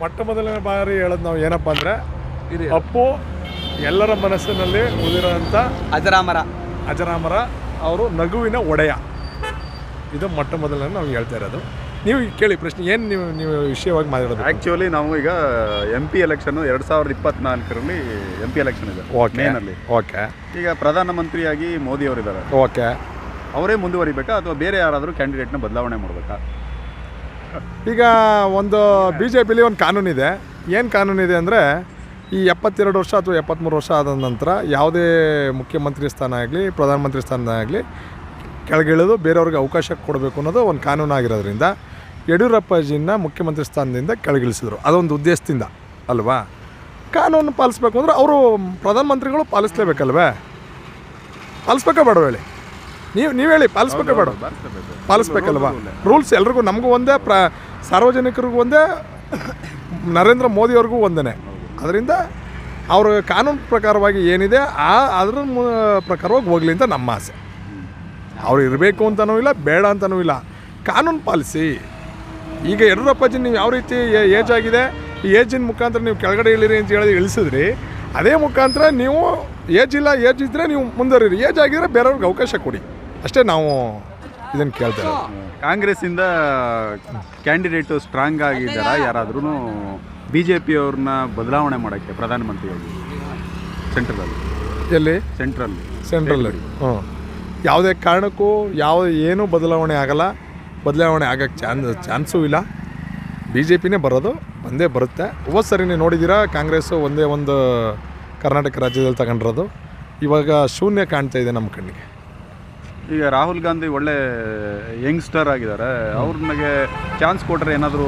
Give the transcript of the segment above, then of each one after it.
ಮೊಟ್ಟ ಮೊದಲನೇ ಬಾರಿ ಹೇಳೋದು ನಾವು ಏನಪ್ಪ ಅಂದರೆ ಅಪ್ಪು ಎಲ್ಲರ ಮನಸ್ಸಿನಲ್ಲಿ ಉಳಿರೋಂಥ ಅಜರಾಮರ. ಅಜರಾಮರ ಅವರು ನಗುವಿನ ಒಡೆಯ. ಇದು ಮೊಟ್ಟ ಮೊದಲನೇ ನಾವು ಹೇಳ್ತಾ ಇರೋದು. ನೀವು ಕೇಳಿ ಪ್ರಶ್ನೆ ಏನು ನೀವು ನೀವು ವಿಷಯವಾಗಿ ಮಾತಾಡೋದು? ಆ್ಯಕ್ಚುಲಿ ನಾವು ಈಗ ಎಂ ಪಿ ಎಲೆಕ್ಷನ್ ಎರಡು ಸಾವಿರದ ಇಪ್ಪತ್ನಾಲ್ಕರಲ್ಲಿ ಎಂ ಪಿ ಎಲೆಕ್ಷನ್ ಇದೆ ಓಕೆ ಮೇನಲ್ಲಿ. ಓಕೆ ಈಗ ಪ್ರಧಾನಮಂತ್ರಿಯಾಗಿ ಮೋದಿ ಅವರಿದ್ದಾರೆ ಓಕೆ ಅವರೇ ಮುಂದುವರಿಬೇಕಾ ಅಥವಾ ಬೇರೆ ಯಾರಾದರೂ ಕ್ಯಾಂಡಿಡೇಟ್ನ ಬದಲಾವಣೆ ಮಾಡಬೇಕಾ? ಈಗ ಒಂದು ಬಿ ಜೆ ಪಿಲಿ ಒಂದು ಕಾನೂನಿದೆ. ಏನು ಕಾನೂನಿದೆ ಅಂದರೆ ಈ ಎಪ್ಪತ್ತೆರಡು ವರ್ಷ ಅಥವಾ ಎಪ್ಪತ್ತ್ಮೂರು ವರ್ಷ ಆದ ನಂತರ ಯಾವುದೇ ಮುಖ್ಯಮಂತ್ರಿ ಸ್ಥಾನ ಆಗಲಿ, ಪ್ರಧಾನಮಂತ್ರಿ ಸ್ಥಾನ ಆಗಲಿ ಕೆಳಗಿಳಿದು ಬೇರೆಯವ್ರಿಗೆ ಅವಕಾಶ ಕೊಡಬೇಕು ಅನ್ನೋದು ಒಂದು ಕಾನೂನು ಆಗಿರೋದ್ರಿಂದ ಯಡಿಯೂರಪ್ಪಾಜಿನ ಮುಖ್ಯಮಂತ್ರಿ ಸ್ಥಾನದಿಂದ ಕೆಳಗಿಳಿಸಿದ್ರು. ಅದೊಂದು ಉದ್ದೇಶದಿಂದ ಅಲ್ವಾ? ಕಾನೂನು ಪಾಲಿಸ್ಬೇಕು ಅಂದರೆ ಅವರು ಪ್ರಧಾನಮಂತ್ರಿಗಳು ಪಾಲಿಸ್ಲೇಬೇಕಲ್ವೇ? ಪಾಲಿಸ್ಬೇಕಾ ಬೇಡ ಹೇಳಿ? ನೀವು ನೀವು ಹೇಳಿ ಪಾಲಿಸ್ಬೇಕು ಬೇಡ. ಪಾಲಿಸ್ಬೇಕಲ್ವಾ? ರೂಲ್ಸ್ ಎಲ್ರಿಗೂ ನಮಗೂ ಒಂದೇ ಪ್ರ ಸಾರ್ವಜನಿಕರಿಗೂ ಒಂದೇ ನರೇಂದ್ರ ಮೋದಿಯವ್ರಿಗೂ ಒಂದೇ ಅದರಿಂದ ಅವರು ಕಾನೂನು ಪ್ರಕಾರವಾಗಿ ಏನಿದೆ ಆ ಅದ್ರ ಪ್ರಕಾರವಾಗಿ ಹೋಗ್ಲಿ ಅಂತ ನಮ್ಮ ಆಸೆ. ಅವ್ರು ಇರಬೇಕು ಅಂತನೂ ಇಲ್ಲ ಬೇಡ ಅಂತನೂ ಇಲ್ಲ. ಕಾನೂನು ಪಾಲಿಸಿ. ಈಗ ಯಡಿಯೂರಪ್ಪಾಜಿ ನೀವು ಯಾವ ರೀತಿ ಏಜ್ ಆಗಿದೆ ಈ ಏಜಿನ ಮುಖಾಂತರ ನೀವು ಕೆಳಗಡೆ ಇಳಿರಿ ಅಂತ ಹೇಳಿ ಇಳಿಸಿದ್ರಿ ಅದೇ ಮುಖಾಂತರ ನೀವು ಏಜ್ ಇಲ್ಲ ಏಜ್ ಇದ್ದರೆ ನೀವು ಮುಂದುವರಿರಿ. ಏಜ್ ಆಗಿದ್ರೆ ಬೇರೆಯವ್ರಿಗೆ ಅವಕಾಶ ಕೊಡಿ. ಅಷ್ಟೇ ನಾವು ಇದನ್ನು ಕೇಳ್ತಾ ಇರೋದು. ಕಾಂಗ್ರೆಸ್ಸಿಂದ ಕ್ಯಾಂಡಿಡೇಟು ಸ್ಟ್ರಾಂಗ್ ಆಗಿದ್ದಾರಾ ಯಾರಾದ್ರೂ ಬಿ ಜೆ ಪಿಯವ್ರನ್ನ ಬದಲಾವಣೆ ಮಾಡೋಕ್ಕೆ ಪ್ರಧಾನಮಂತ್ರಿಯಾಗಿ? ಸೆಂಟ್ರಲಲ್ಲಿ. ಎಲ್ಲಿ? ಸೆಂಟ್ರಲ್. ಸೆಂಟ್ರಲ್. ಹ್ಞೂ ಯಾವುದೇ ಕಾರಣಕ್ಕೂ ಯಾವ ಏನೂ ಬದಲಾವಣೆ ಆಗಲ್ಲ. ಬದಲಾವಣೆ ಆಗೋಕ್ಕೆ ಚಾನ್ಸ್ ಚಾನ್ಸೂ ಇಲ್ಲ. ಬಿ ಜೆ ಪಿನೇ ಬರೋದು ಒಂದೇ ಬರುತ್ತೆ. ಹೋದ್ ಸರಿ ನೀವು ನೋಡಿದ್ದೀರಾ? ಕಾಂಗ್ರೆಸ್ಸು ಒಂದೇ ಒಂದು ಕರ್ನಾಟಕ ರಾಜ್ಯದಲ್ಲಿ ತಗೊಂಡಿರೋದು. ಇವಾಗ ಶೂನ್ಯ ಕಾಣ್ತಾ ಇದೆ ನಮ್ಮ ಕಣ್ಣಿಗೆ. ಈಗ ರಾಹುಲ್ ಗಾಂಧಿ ಒಳ್ಳೆ ಯಂಗ್ಸ್ಟರ್ ಆಗಿದ್ದಾರೆ. ಅವ್ರನ್ನಿಗೆ ಚಾನ್ಸ್ ಕೊಟ್ಟರೆ ಏನಾದರೂ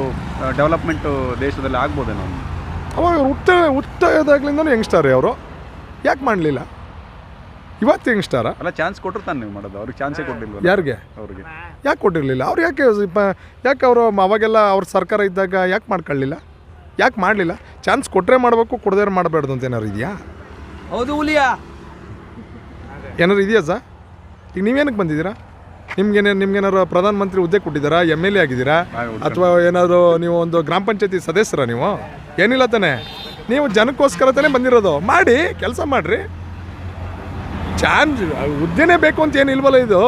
ಡೆವಲಪ್ಮೆಂಟು ದೇಶದಲ್ಲಿ ಆಗ್ಬೋದೇನೋ ಅವಾಗ ಅವ್ರು ಹುಟ್ಟ ಹುಟ್ಟದಾಗ್ಲಿಂದನೂ ರೀ ಅವರು. ಯಾಕೆ ಮಾಡಲಿಲ್ಲ? ಇವತ್ತು ಯಂಗ್ಸ್ಟಾರ? ಅಲ್ಲ ಚಾನ್ಸ್ ಕೊಟ್ಟರು ತಾನು ನೀವು ಮಾಡೋದು. ಅವ್ರಿಗೆ ಚಾನ್ಸೇ ಕೊಟ್ಟಿಲ್ಲ ಯಾರಿಗೆ? ಅವ್ರಿಗೆ. ಯಾಕೆ ಕೊಟ್ಟಿರಲಿಲ್ಲ? ಅವ್ರು ಯಾಕೆ ಯಾಕೆ ಅವರು ಅವಾಗೆಲ್ಲ ಅವ್ರ ಸರ್ಕಾರ ಇದ್ದಾಗ ಯಾಕೆ ಮಾಡ್ಕೊಳ್ಳಿಲ್ಲ? ಯಾಕೆ ಮಾಡಲಿಲ್ಲ? ಚಾನ್ಸ್ ಕೊಟ್ಟರೆ ಮಾಡಬೇಕು ಕೊಡದೇ ಮಾಡಬಾರ್ದು ಅಂತ ಏನಾರು ಇದೆಯಾ? ಹೌದು ಉಲಿಯಾ ಏನಾರು ಇದೆಯಾ ಸರ್? ಈಗ ನೀವೇನಕ್ಕೆ ಬಂದಿದ್ದೀರಾ? ನಿಮ್ಗೇನೇ ಪ್ರಧಾನ ಪ್ರಧಾನಮಂತ್ರಿ ಹುದ್ದೆ ಕೊಟ್ಟಿದ್ದೀರಾ? ಎಂ ಎಲ್ ಎ ಆಗಿದ್ದೀರಾ? ಅಥವಾ ಏನಾದರೂ ನೀವು ಒಂದು ಗ್ರಾಮ ಪಂಚಾಯತಿ ಸದಸ್ಯರ ನೀವು? ಏನಿಲ್ಲ ತಾನೆ. ನೀವು ಜನಕ್ಕೋಸ್ಕರ ತಾನೇ ಬಂದಿರೋದು. ಮಾಡಿ ಕೆಲಸ ಮಾಡಿರಿ. ಚಾನ್ಸ್ ಹುದ್ದೆನೇ ಬೇಕು ಅಂತ ಏನು ಇಲ್ವಲ್ಲ ಇದು.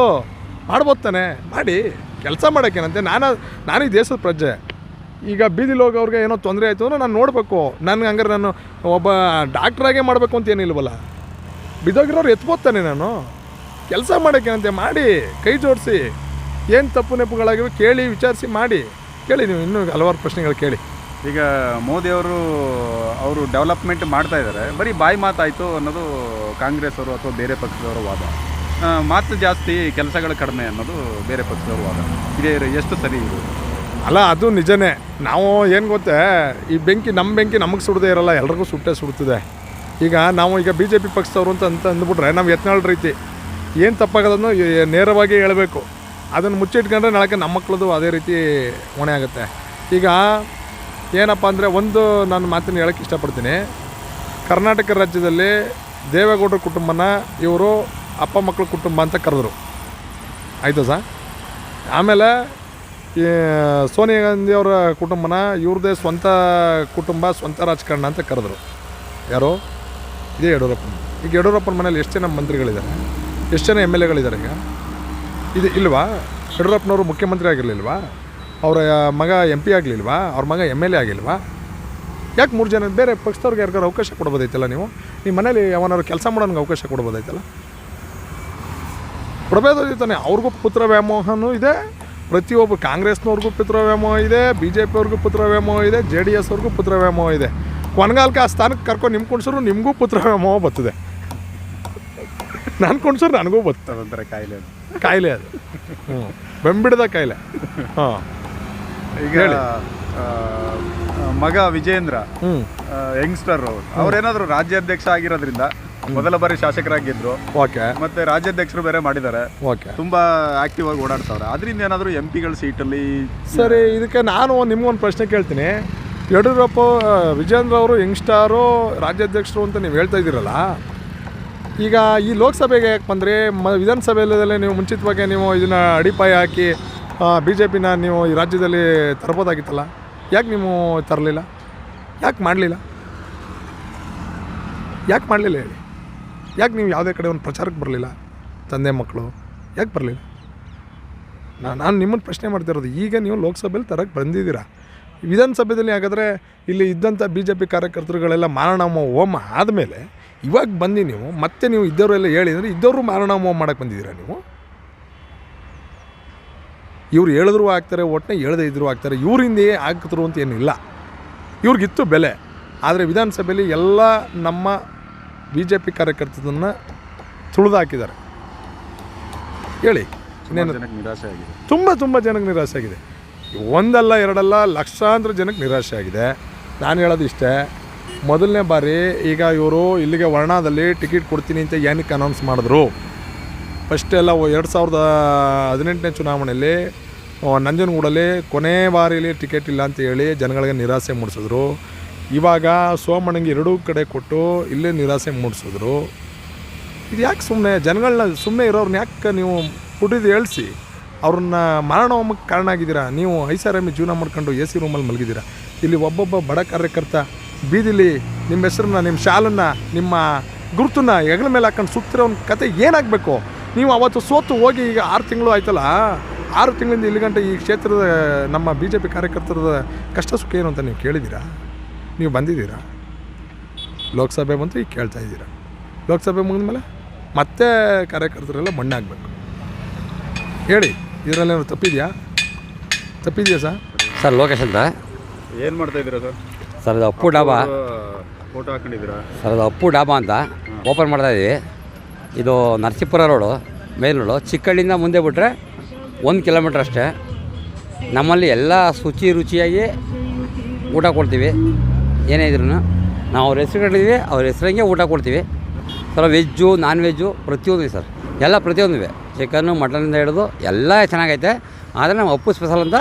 ಮಾಡ್ಬೋದು ತಾನೆ. ಮಾಡಿ ಕೆಲಸ ಮಾಡೋಕ್ಕೇನಂತೆ ನಾನು ನಾನು ಈ ದೇಶದ ಪ್ರಜೆ. ಈಗ ಬೀದಿಲಿ ಹೋಗೋರ್ಗೆ ಏನೋ ತೊಂದರೆ ಆಯಿತು ಅಂದ್ರೆ ನಾನು ನೋಡಬೇಕು. ನನಗೆ ಹಂಗಾರೆ ನಾನು ಒಬ್ಬ ಡಾಕ್ಟ್ರಾಗೆ ಮಾಡಬೇಕು ಅಂತ ಏನಿಲ್ವಲ್ಲ. ಬಿದ್ದೋಗಿರೋರು ಎತ್ಬೋತಾನೆ ನಾನು. ಕೆಲಸ ಮಾಡೋಕ್ಕೇನಂತೆ ಮಾಡಿ ಕೈ ಜೋಡಿಸಿ. ಏನು ತಪ್ಪು ನೆಪಗಳಾಗಿವೆ ಕೇಳಿ ವಿಚಾರಿಸಿ ಮಾಡಿ. ಕೇಳಿ ನೀವು ಇನ್ನೂ ಹಲವಾರು ಪ್ರಶ್ನೆಗಳು ಕೇಳಿ. ಈಗ ಮೋದಿ ಅವರು ಅವರು ಡೆವಲಪ್ಮೆಂಟ್ ಮಾಡ್ತಾ ಇದ್ದಾರೆ. ಬರೀ ಬಾಯಿ ಮಾತಾಯಿತು ಅನ್ನೋದು ಕಾಂಗ್ರೆಸ್ ಅವರು ಅಥವಾ ಬೇರೆ ಪಕ್ಷದವರ ವಾದ. ಮಾತು ಜಾಸ್ತಿ ಕೆಲಸಗಳು ಕಡಿಮೆ ಅನ್ನೋದು ಬೇರೆ ಪಕ್ಷದವರು ವಾದ. ಇದೇ ಎಷ್ಟು ಸರಿ ಇದು? ಅಲ್ಲ ಅದು ನಿಜನೇ. ನಾವು ಏನು ಗೊತ್ತೇ ಈ ಬೆಂಕಿ ನಮ್ಮ ಬೆಂಕಿ ನಮಗೆ ಸುಡದೇ ಇರಲ್ಲ ಎಲ್ರಿಗೂ ಸುಟ್ಟೇ ಸುಡ್ತಿದೆ. ಈಗ ನಾವು ಈಗ ಬಿ ಜೆ ಪಿ ಪಕ್ಷದವರು ಅಂತ ಅಂತ ಅಂದ್ಬಿಟ್ರೆ ನಾವು ಎತ್ನಾಳ್ ರೀತಿ. ಏನು ತಪ್ಪಾಗೋದನ್ನು ನೇರವಾಗಿ ಹೇಳಬೇಕು. ಅದನ್ನು ಮುಚ್ಚಿಟ್ಕೊಂಡ್ರೆ ನಾಳೆ ನಮ್ಮ ಮಕ್ಕಳದು ಅದೇ ರೀತಿ ಹೊಣೆ ಆಗುತ್ತೆ. ಈಗ ಏನಪ್ಪ ಅಂದರೆ ಒಂದು ನಾನು ಮಾತನ್ನು ಹೇಳೋಕ್ಕೆ ಇಷ್ಟಪಡ್ತೀನಿ. ಕರ್ನಾಟಕ ರಾಜ್ಯದಲ್ಲಿ ದೇವೇಗೌಡರ ಕುಟುಂಬನ ಇವರು ಅಪ್ಪ ಮಕ್ಕಳ ಕುಟುಂಬ ಅಂತ ಕರೆದರು. ಆಯಿತು ಸಾ? ಆಮೇಲೆ ಸೋನಿಯಾ ಗಾಂಧಿ ಅವರ ಕುಟುಂಬನ ಇವ್ರದೇ ಸ್ವಂತ ಕುಟುಂಬ, ಸ್ವಂತ ರಾಜಕಾರಣ ಅಂತ ಕರೆದ್ರು. ಯಾರು? ಇದೇ ಯಡಿಯೂರಪ್ಪನ. ಈಗ ಯಡಿಯೂರಪ್ಪನ ಮನೇಲಿ ಎಷ್ಟು ಜನ ಮಂತ್ರಿಗಳಿದ್ದಾರೆ? ಎಷ್ಟು ಜನ ಎಂ ಎಲ್ ಎಗಳಿದ್ದಾರೆ ಈಗ? ಇದು ಇಲ್ವಾ? ಯಡಿಯೂರಪ್ಪನವರು ಮುಖ್ಯಮಂತ್ರಿ ಆಗಿರಲಿಲ್ವಾ? ಅವರ ಮಗ ಎಂ ಪಿ ಆಗಲಿಲ್ವಾ? ಅವ್ರ ಮಗ ಎಂ ಎಲ್ ಎ ಆಗಿಲ್ವಾ? ಯಾಕೆ ಮೂರು ಜನ ಬೇರೆ ಪಕ್ಷದವ್ರಿಗೆ ಯಾರಿಗಾರು ಅವಕಾಶ ಕೊಡ್ಬೋದೈತಲ್ಲ ನೀವು? ನಿಮ್ಮ ಮನೇಲಿ ಯಾವನಾದ್ರು ಕೆಲಸ ಮಾಡೋನಿಗೆ ಅವಕಾಶ ಕೊಡ್ಬೋದೈತಲ್ಲ ಕೊಡಬೇಕಾಗಿ ತಾನೆ ಅವ್ರಿಗೂ ಪುತ್ರ ವ್ಯಾಮೋಹನೂ ಇದೆ, ಪ್ರತಿಯೊಬ್ಬ ಕಾಂಗ್ರೆಸ್ನವ್ರಿಗೂ ಪುತ್ರ ವ್ಯಾಮೋಹ ಇದೆ ಬಿ ಜೆ ಪಿಯವ್ರಿಗೂ ಪುತ್ರ ವ್ಯಾಮೋಹ ಇದೆ, ಜೆ ಡಿ ಎಸ್ ಅವ್ರಿಗೂ ಪುತ್ರ ವ್ಯಾಮೋಹ ಇದೆ. ಕೊನೆಗಾಲಕ್ಕೆ ಆ ಸ್ಥಾನಕ್ಕೆ ಕರ್ಕೊಂಡು ನಿಮ್ಮ ಕುಣ್ಸರು ನಿಮಗೂ ಪುತ್ರ ವ್ಯಾಮೋಹ ಬರ್ತದೆ. ನಾನು ಕುಣ್ಸರು ನನಗೂ ಅದೊಂಥರ ಕಾಯಿಲೆ ಅದು. ಕಾಯಿಲೆ ಅದು. ಹ್ಞೂ ಬೆಂಬಿಡದ ಕಾಯಿಲೆ. ಹಾಂ. ಈಗ ಆ, ಮಗ ವಿಜೇಂದ್ರ ಹ್ಞೂ ಯಂಗ್ಸ್ಟರ್ ಅವ್ರೇನಾದ್ರು ರಾಜ್ಯಾಧ್ಯಕ್ಷ ಆಗಿರೋದ್ರಿಂದ ಮೊದಲ ಬಾರಿ ಶಾಸಕರಾಗಿದ್ರು ಓಕೆ. ಮತ್ತೆ ರಾಜ್ಯಾಧ್ಯಕ್ಷರು ಬೇರೆ ಮಾಡಿದ್ದಾರೆ. ಓಕೆ. ತುಂಬಾ ಆಕ್ಟಿವ್ ಆಗಿ ಓಡಾಡ್ತಾವ್ರೆ. ಅದರಿಂದ ಏನಾದರೂ ಎಂ ಪಿಗಳ ಸೀಟಲ್ಲಿ ಸರಿ ಇದಕ್ಕೆ ನಾನು ನಿಮ್ಗೊಂದು ಪ್ರಶ್ನೆ ಕೇಳ್ತೀನಿ. ಯಡಿಯೂರಪ್ಪ ವಿಜೇಂದ್ರ ಅವರು ಯಂಗ್ಸ್ಟಾರು ರಾಜ್ಯಾಧ್ಯಕ್ಷರು ಅಂತ ನೀವು ಹೇಳ್ತಾ ಇದ್ದೀರಲ್ಲ ಈಗ ಈ ಲೋಕಸಭೆಗೆ ಯಾಕೆ ಬಂದರೆ ಮ ವಿಧಾನಸಭೆಯಲ್ಲೇ ನೀವು ಮುಂಚಿತವಾಗಿ ನೀವು ಇದನ್ನು ಅಡಿಪಾಯ ಹಾಕಿ ಬಿ ಜೆ ಪಿನ ನೀವು ಈ ರಾಜ್ಯದಲ್ಲಿ ತರ್ಬೋದಾಗಿತ್ತಲ್ಲ? ಯಾಕೆ ನೀವು ತರಲಿಲ್ಲ? ಯಾಕೆ ಮಾಡಲಿಲ್ಲ? ಯಾಕೆ ಮಾಡಲಿಲ್ಲ ಹೇಳಿ? ಯಾಕೆ ನೀವು ಯಾವುದೇ ಕಡೆ ಒಂದು ಪ್ರಚಾರಕ್ಕೆ ಬರಲಿಲ್ಲ? ತಂದೆ ಮಕ್ಕಳು, ಯಾಕೆ ಬರಲಿಲ್ಲ? ನಾನು ನಾನು ನಿಮ್ಮನ್ನು ಪ್ರಶ್ನೆ ಮಾಡ್ತಿರೋದು ಈಗ ನೀವು ಲೋಕಸಭೆಯಲ್ಲಿ ತರಕ್ಕೆ ಬಂದಿದ್ದೀರಾ? ವಿಧಾನಸಭೆಯಲ್ಲಿ ಹಾಗಾದರೆ ಇಲ್ಲಿ ಇದ್ದಂಥ ಬಿ ಜೆ ಪಿ ಕಾರ್ಯಕರ್ತರುಗಳೆಲ್ಲ ಮಾರಣಾಮ ಹೋಮ ಆದಮೇಲೆ ಇವಾಗ ಬಂದು ನೀವು ಮತ್ತೆ ನೀವು ಇದ್ದವರೆಲ್ಲ ಹೇಳಿ ಅಂದರೆ ಇದ್ದವರು ಮಾರಣಾಮ ಹೋಮ ಮಾಡಕ್ಕೆ ಬಂದಿದ್ದೀರಾ ನೀವು? ಇವ್ರು ಹೇಳಿದ್ರು ಆಗ್ತಾರೆ ಒಟ್ಟನೆ ಹೇಳದೇ ಇದ್ದರೂ ಆಗ್ತಾರೆ ಇವರಿಂದೆಯೇ ಆಗ್ತರು ಅಂತ ಏನಿಲ್ಲ. ಇವ್ರಿಗಿತ್ತು ಬೆಲೆ. ಆದರೆ ವಿಧಾನಸಭೆಯಲ್ಲಿ ಎಲ್ಲ ನಮ್ಮ ಬಿ ಜೆ ಪಿ ಕಾರ್ಯಕರ್ತರನ್ನು ತುಳಿದು ಹಾಕಿದ್ದಾರೆ ಹೇಳಿ ನಿರಾಸೆ ಆಗಿದೆ. ತುಂಬ ತುಂಬ ಜನಕ್ಕೆ ನಿರಾಸೆ ಆಗಿದೆ. ಒಂದಲ್ಲ ಎರಡಲ್ಲ ಲಕ್ಷಾಂತರ ಜನಕ್ಕೆ ನಿರಾಸೆ ಆಗಿದೆ. ನಾನು ಹೇಳೋದು ಇಷ್ಟೇ ಮೊದಲನೇ ಬಾರಿ ಈಗ ಇವರು ಇಲ್ಲಿಗೆ ವರ್ಣಾದಲ್ಲಿ ಟಿಕೆಟ್ ಕೊಡ್ತೀನಿ ಅಂತ ಏನಕ್ಕೆ ಅನೌನ್ಸ್ ಮಾಡಿದ್ರು? ಫಸ್ಟ್ ಎಲ್ಲ ಎರಡು ಸಾವಿರದ ಹದಿನೆಂಟನೇ ಚುನಾವಣೆಯಲ್ಲಿ ನಂಜನಗೂಡಲ್ಲಿ ಕೊನೆ ಬಾರಿಲಿ ಟಿಕೆಟ್ ಇಲ್ಲ ಅಂತ ಹೇಳಿ ಜನಗಳಿಗೆ ನಿರಾಸೆ ಮೂಡಿಸಿದ್ರು. ಇವಾಗ ಸೋಮಣ್ಣಂಗೆ ಎರಡೂ ಕಡೆ ಕೊಟ್ಟು ಇಲ್ಲೇ ನಿರಾಸೆ ಮೂಡಿಸಿದ್ರು. ಇದು ಯಾಕೆ ಸುಮ್ಮನೆ ಜನಗಳನ್ನ ಸುಮ್ಮನೆ ಇರೋರನ್ನ ಯಾಕೆ ನೀವು ಕುಡಿದು ಹೇಳಿಸಿ? ಅವ್ರನ್ನ ಮರಣಹೋಮಕ್ಕೆ ಕಾರಣ ಆಗಿದ್ದೀರಾ? ನೀವು ಐಸಾರಾಮಿ ಜೀವನ ಮಾಡ್ಕೊಂಡು ಎ ಸಿ ರೂಮಲ್ಲಿ ಮಲಗಿದ್ದೀರಾ? ಇಲ್ಲಿ ಒಬ್ಬೊಬ್ಬ ಬಡ ಕಾರ್ಯಕರ್ತ ಬೀದಿಲಿ ನಿಮ್ಮ ಹೆಸರನ್ನ ನಿಮ್ಮ ಶಾಲನ್ನ ನಿಮ್ಮ ಗುರುತನ್ನ ಹೆಗಲ ಮೇಲೆ ಹಾಕೊಂಡು ಸುತ್ತಿರೋ ಒಂದು ಕತೆ ಏನಾಗಬೇಕು? ನೀವು ಅವತ್ತು ಸೋತು ಹೋಗಿ ಈಗ ಆರು ತಿಂಗಳು ಆಯ್ತಲ್ಲ ಆರು ತಿಂಗಳಿಂದ ಇಲ್ಲಿ ಗಂಟೆ ಈ ಕ್ಷೇತ್ರದ ನಮ್ಮ ಬಿ ಜೆ ಪಿ ಕಾರ್ಯಕರ್ತರ ಕಷ್ಟ ಸುಖ ಏನು ಅಂತ ನೀವು ಕೇಳಿದ್ದೀರಾ? ನೀವು ಬಂದಿದ್ದೀರಾ? ಲೋಕಸಭೆ ಬಂತು ಈಗ ಕೇಳ್ತಾ ಇದ್ದೀರಾ? ಲೋಕಸಭೆ ಮುಗಿದ್ಮೇಲೆ ಮತ್ತೆ ಕಾರ್ಯಕರ್ತರೆಲ್ಲ ಮಣ್ಣಾಗಬೇಕು. ಹೇಳಿ ಇದರಲ್ಲೇನು ತಪ್ಪಿದೆಯಾ? ತಪ್ಪಿದೆಯಾ ಸರ್? ಸರ್ ಲೋಕೇಶ್ ಅಂತ. ಏನು ಮಾಡ್ತಾ ಇದ್ದೀರಾ ಸರ್? ಸರ್ ಅದು ಅಪ್ಪು ಡಾಬಾ ಫೋಟೋ ಹಾಕೊಂಡಿದ್ದೀರಾ? ಸರ್ ಅದು ಅಪ್ಪು ಡಾಬಾ ಅಂತ ಓಪನ್ ಮಾಡ್ತಾ ಇದ್ದೀವಿ ಇದು ನರಸೀಪುರ ರೋಡು ಮೇಲ್ ರೋಡು. ಚಿಕ್ಕಳ್ಳಿಯಿಂದ ಮುಂದೆ ಬಿಟ್ಟರೆ ಒಂದು ಕಿಲೋಮೀಟ್ರ್ ಅಷ್ಟೇ. ನಮ್ಮಲ್ಲಿ ಎಲ್ಲ ಶುಚಿ ರುಚಿಯಾಗಿ ಊಟ ಕೊಡ್ತೀವಿ. ಏನೇ ಇದ್ರೂ ನಾವು ಅವ್ರ ಹೆಸ್ರು ಕಟ್ಟಿದ್ದೀವಿ ಅವ್ರ ಹೆಸ್ರಂಗೆ ಊಟ ಕೊಡ್ತೀವಿ. ಸರ್ ವೆಜ್ಜು ನಾನ್ ವೆಜ್ಜು ಪ್ರತಿಯೊಂದು ಸರ್. ಎಲ್ಲ ಪ್ರತಿಯೊಂದು ಚಿಕನ್ನು ಮಟನಿಂದ ಹಿಡಿದು ಎಲ್ಲ ಚೆನ್ನಾಗೈತೆ. ಆದರೆ ನಾವು ಅಪ್ಪು ಸ್ಪೆಷಲ್ ಅಂತ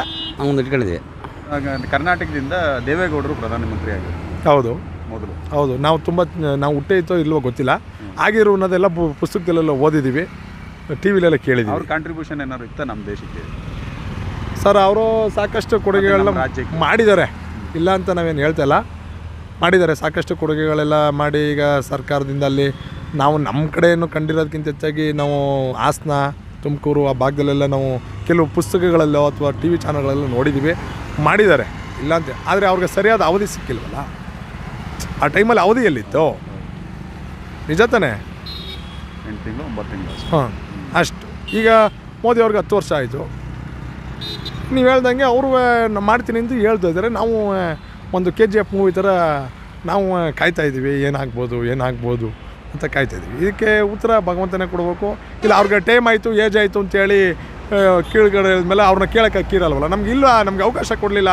ಒಂದು ಇಟ್ಕೊಂಡಿದ್ದೀವಿ ಆಗ ಕರ್ನಾಟಕದಿಂದ ದೇವೇಗೌಡರು ಪ್ರಧಾನಮಂತ್ರಿ ಆಗಿದ್ದರು ಹೌದು. ಮೊದಲು. ಹೌದು. ನಾವು ತುಂಬ ನಾವು ಹುಟ್ಟೆ ಇತ್ತೋ ಇಲ್ವೋ ಗೊತ್ತಿಲ್ಲ. ಆಗಿರೋ ಅನ್ನೋದೆಲ್ಲ ಪುಸ್ತಕದಲ್ಲೆಲ್ಲ ಓದಿದ್ದೀವಿ ಟಿ ವಿಲೆಲ್ಲ ಅವ್ರ ಕೇಳಿದ್ದೀವಿ ಕಾಂಟ್ರಿಬ್ಯೂಷನ್ ಏನಾದ್ರು ಇತ್ತ ನಮ್ಮ ದೇಶಕ್ಕೆ? ಸರ್ ಅವರು ಸಾಕಷ್ಟು ಕೊಡುಗೆಗಳನ್ನ ಮಾಡಿದ್ದಾರೆ. ಇಲ್ಲ ಅಂತ ನಾವೇನು ಹೇಳ್ತಾ ಇಲ್ಲ. ಮಾಡಿದ್ದಾರೆ. ಸಾಕಷ್ಟು ಕೊಡುಗೆಗಳೆಲ್ಲ ಮಾಡಿ ಈಗ ಸರ್ಕಾರದಿಂದ ಅಲ್ಲಿ ನಾವು ನಮ್ಮ ಕಡೆಯನ್ನು ಕಂಡಿರೋದಕ್ಕಿಂತ ಹೆಚ್ಚಾಗಿ ನಾವು ಹಾಸನ ತುಮಕೂರು ಆ ಭಾಗದಲ್ಲೆಲ್ಲ ನಾವು ಕೆಲವು ಪುಸ್ತಕಗಳಲ್ಲೋ ಅಥವಾ ಟಿ ವಿ ಚಾನಲ್ಗಳಲ್ಲೋ ನೋಡಿದ್ದೀವಿ ಮಾಡಿದ್ದಾರೆ. ಇಲ್ಲ ಅಂತ ಆದರೆ ಅವ್ರಿಗೆ ಸರಿಯಾದ ಅವಧಿ ಸಿಕ್ಕಿಲ್ವಲ್ಲ? ಆ ಟೈಮಲ್ಲಿ ಅವಧಿ ಎಲ್ಲಿತ್ತು? ನಿಜ ತಾನೇ? ಎಂಟು ತಿಂಗಳು ಒಂಬತ್ತು ತಿಂಗಳು. ಹಾಂ ಅಷ್ಟು. ಈಗ ಮೋದಿ ಅವ್ರಿಗೆ ಹತ್ತು ವರ್ಷ ಆಯಿತು. ನೀವು ಹೇಳ್ದಂಗೆ ಅವರು ಮಾಡ್ತೀನಿ ಅಂತ ಹೇಳ್ತಾ ಇದ್ದಾರೆ. ನಾವು ಒಂದು ಕೆ ಜಿ ಎಫ್ ಮೂವಿ ಥರ ನಾವು ಕಾಯ್ತಾ ಇದ್ದೀವಿ. ಏನಾಗ್ಬೋದು ಏನಾಗ್ಬೋದು ಅಂತ ಕಾಯ್ತಾ ಇದ್ದೀವಿ. ಇದಕ್ಕೆ ಉತ್ತರ ಭಗವಂತನೇ ಕೊಡಬೇಕು. ಇಲ್ಲ ಅವ್ರಿಗೆ ಟೈಮ್ ಆಯಿತು ಏಜ್ ಆಯಿತು ಅಂತೇಳಿ ಕೀಳ್ಗಡೆ ಮೇಲೆ ಅವ್ರನ್ನ ಕೇಳಕ್ಕೆ ಅಕ್ಕಿರಲ್ವಲ್ಲ ನಮ್ಗೆ ಇಲ್ಲ ನಮ್ಗೆ ಅವಕಾಶ ಕೊಡಲಿಲ್ಲ.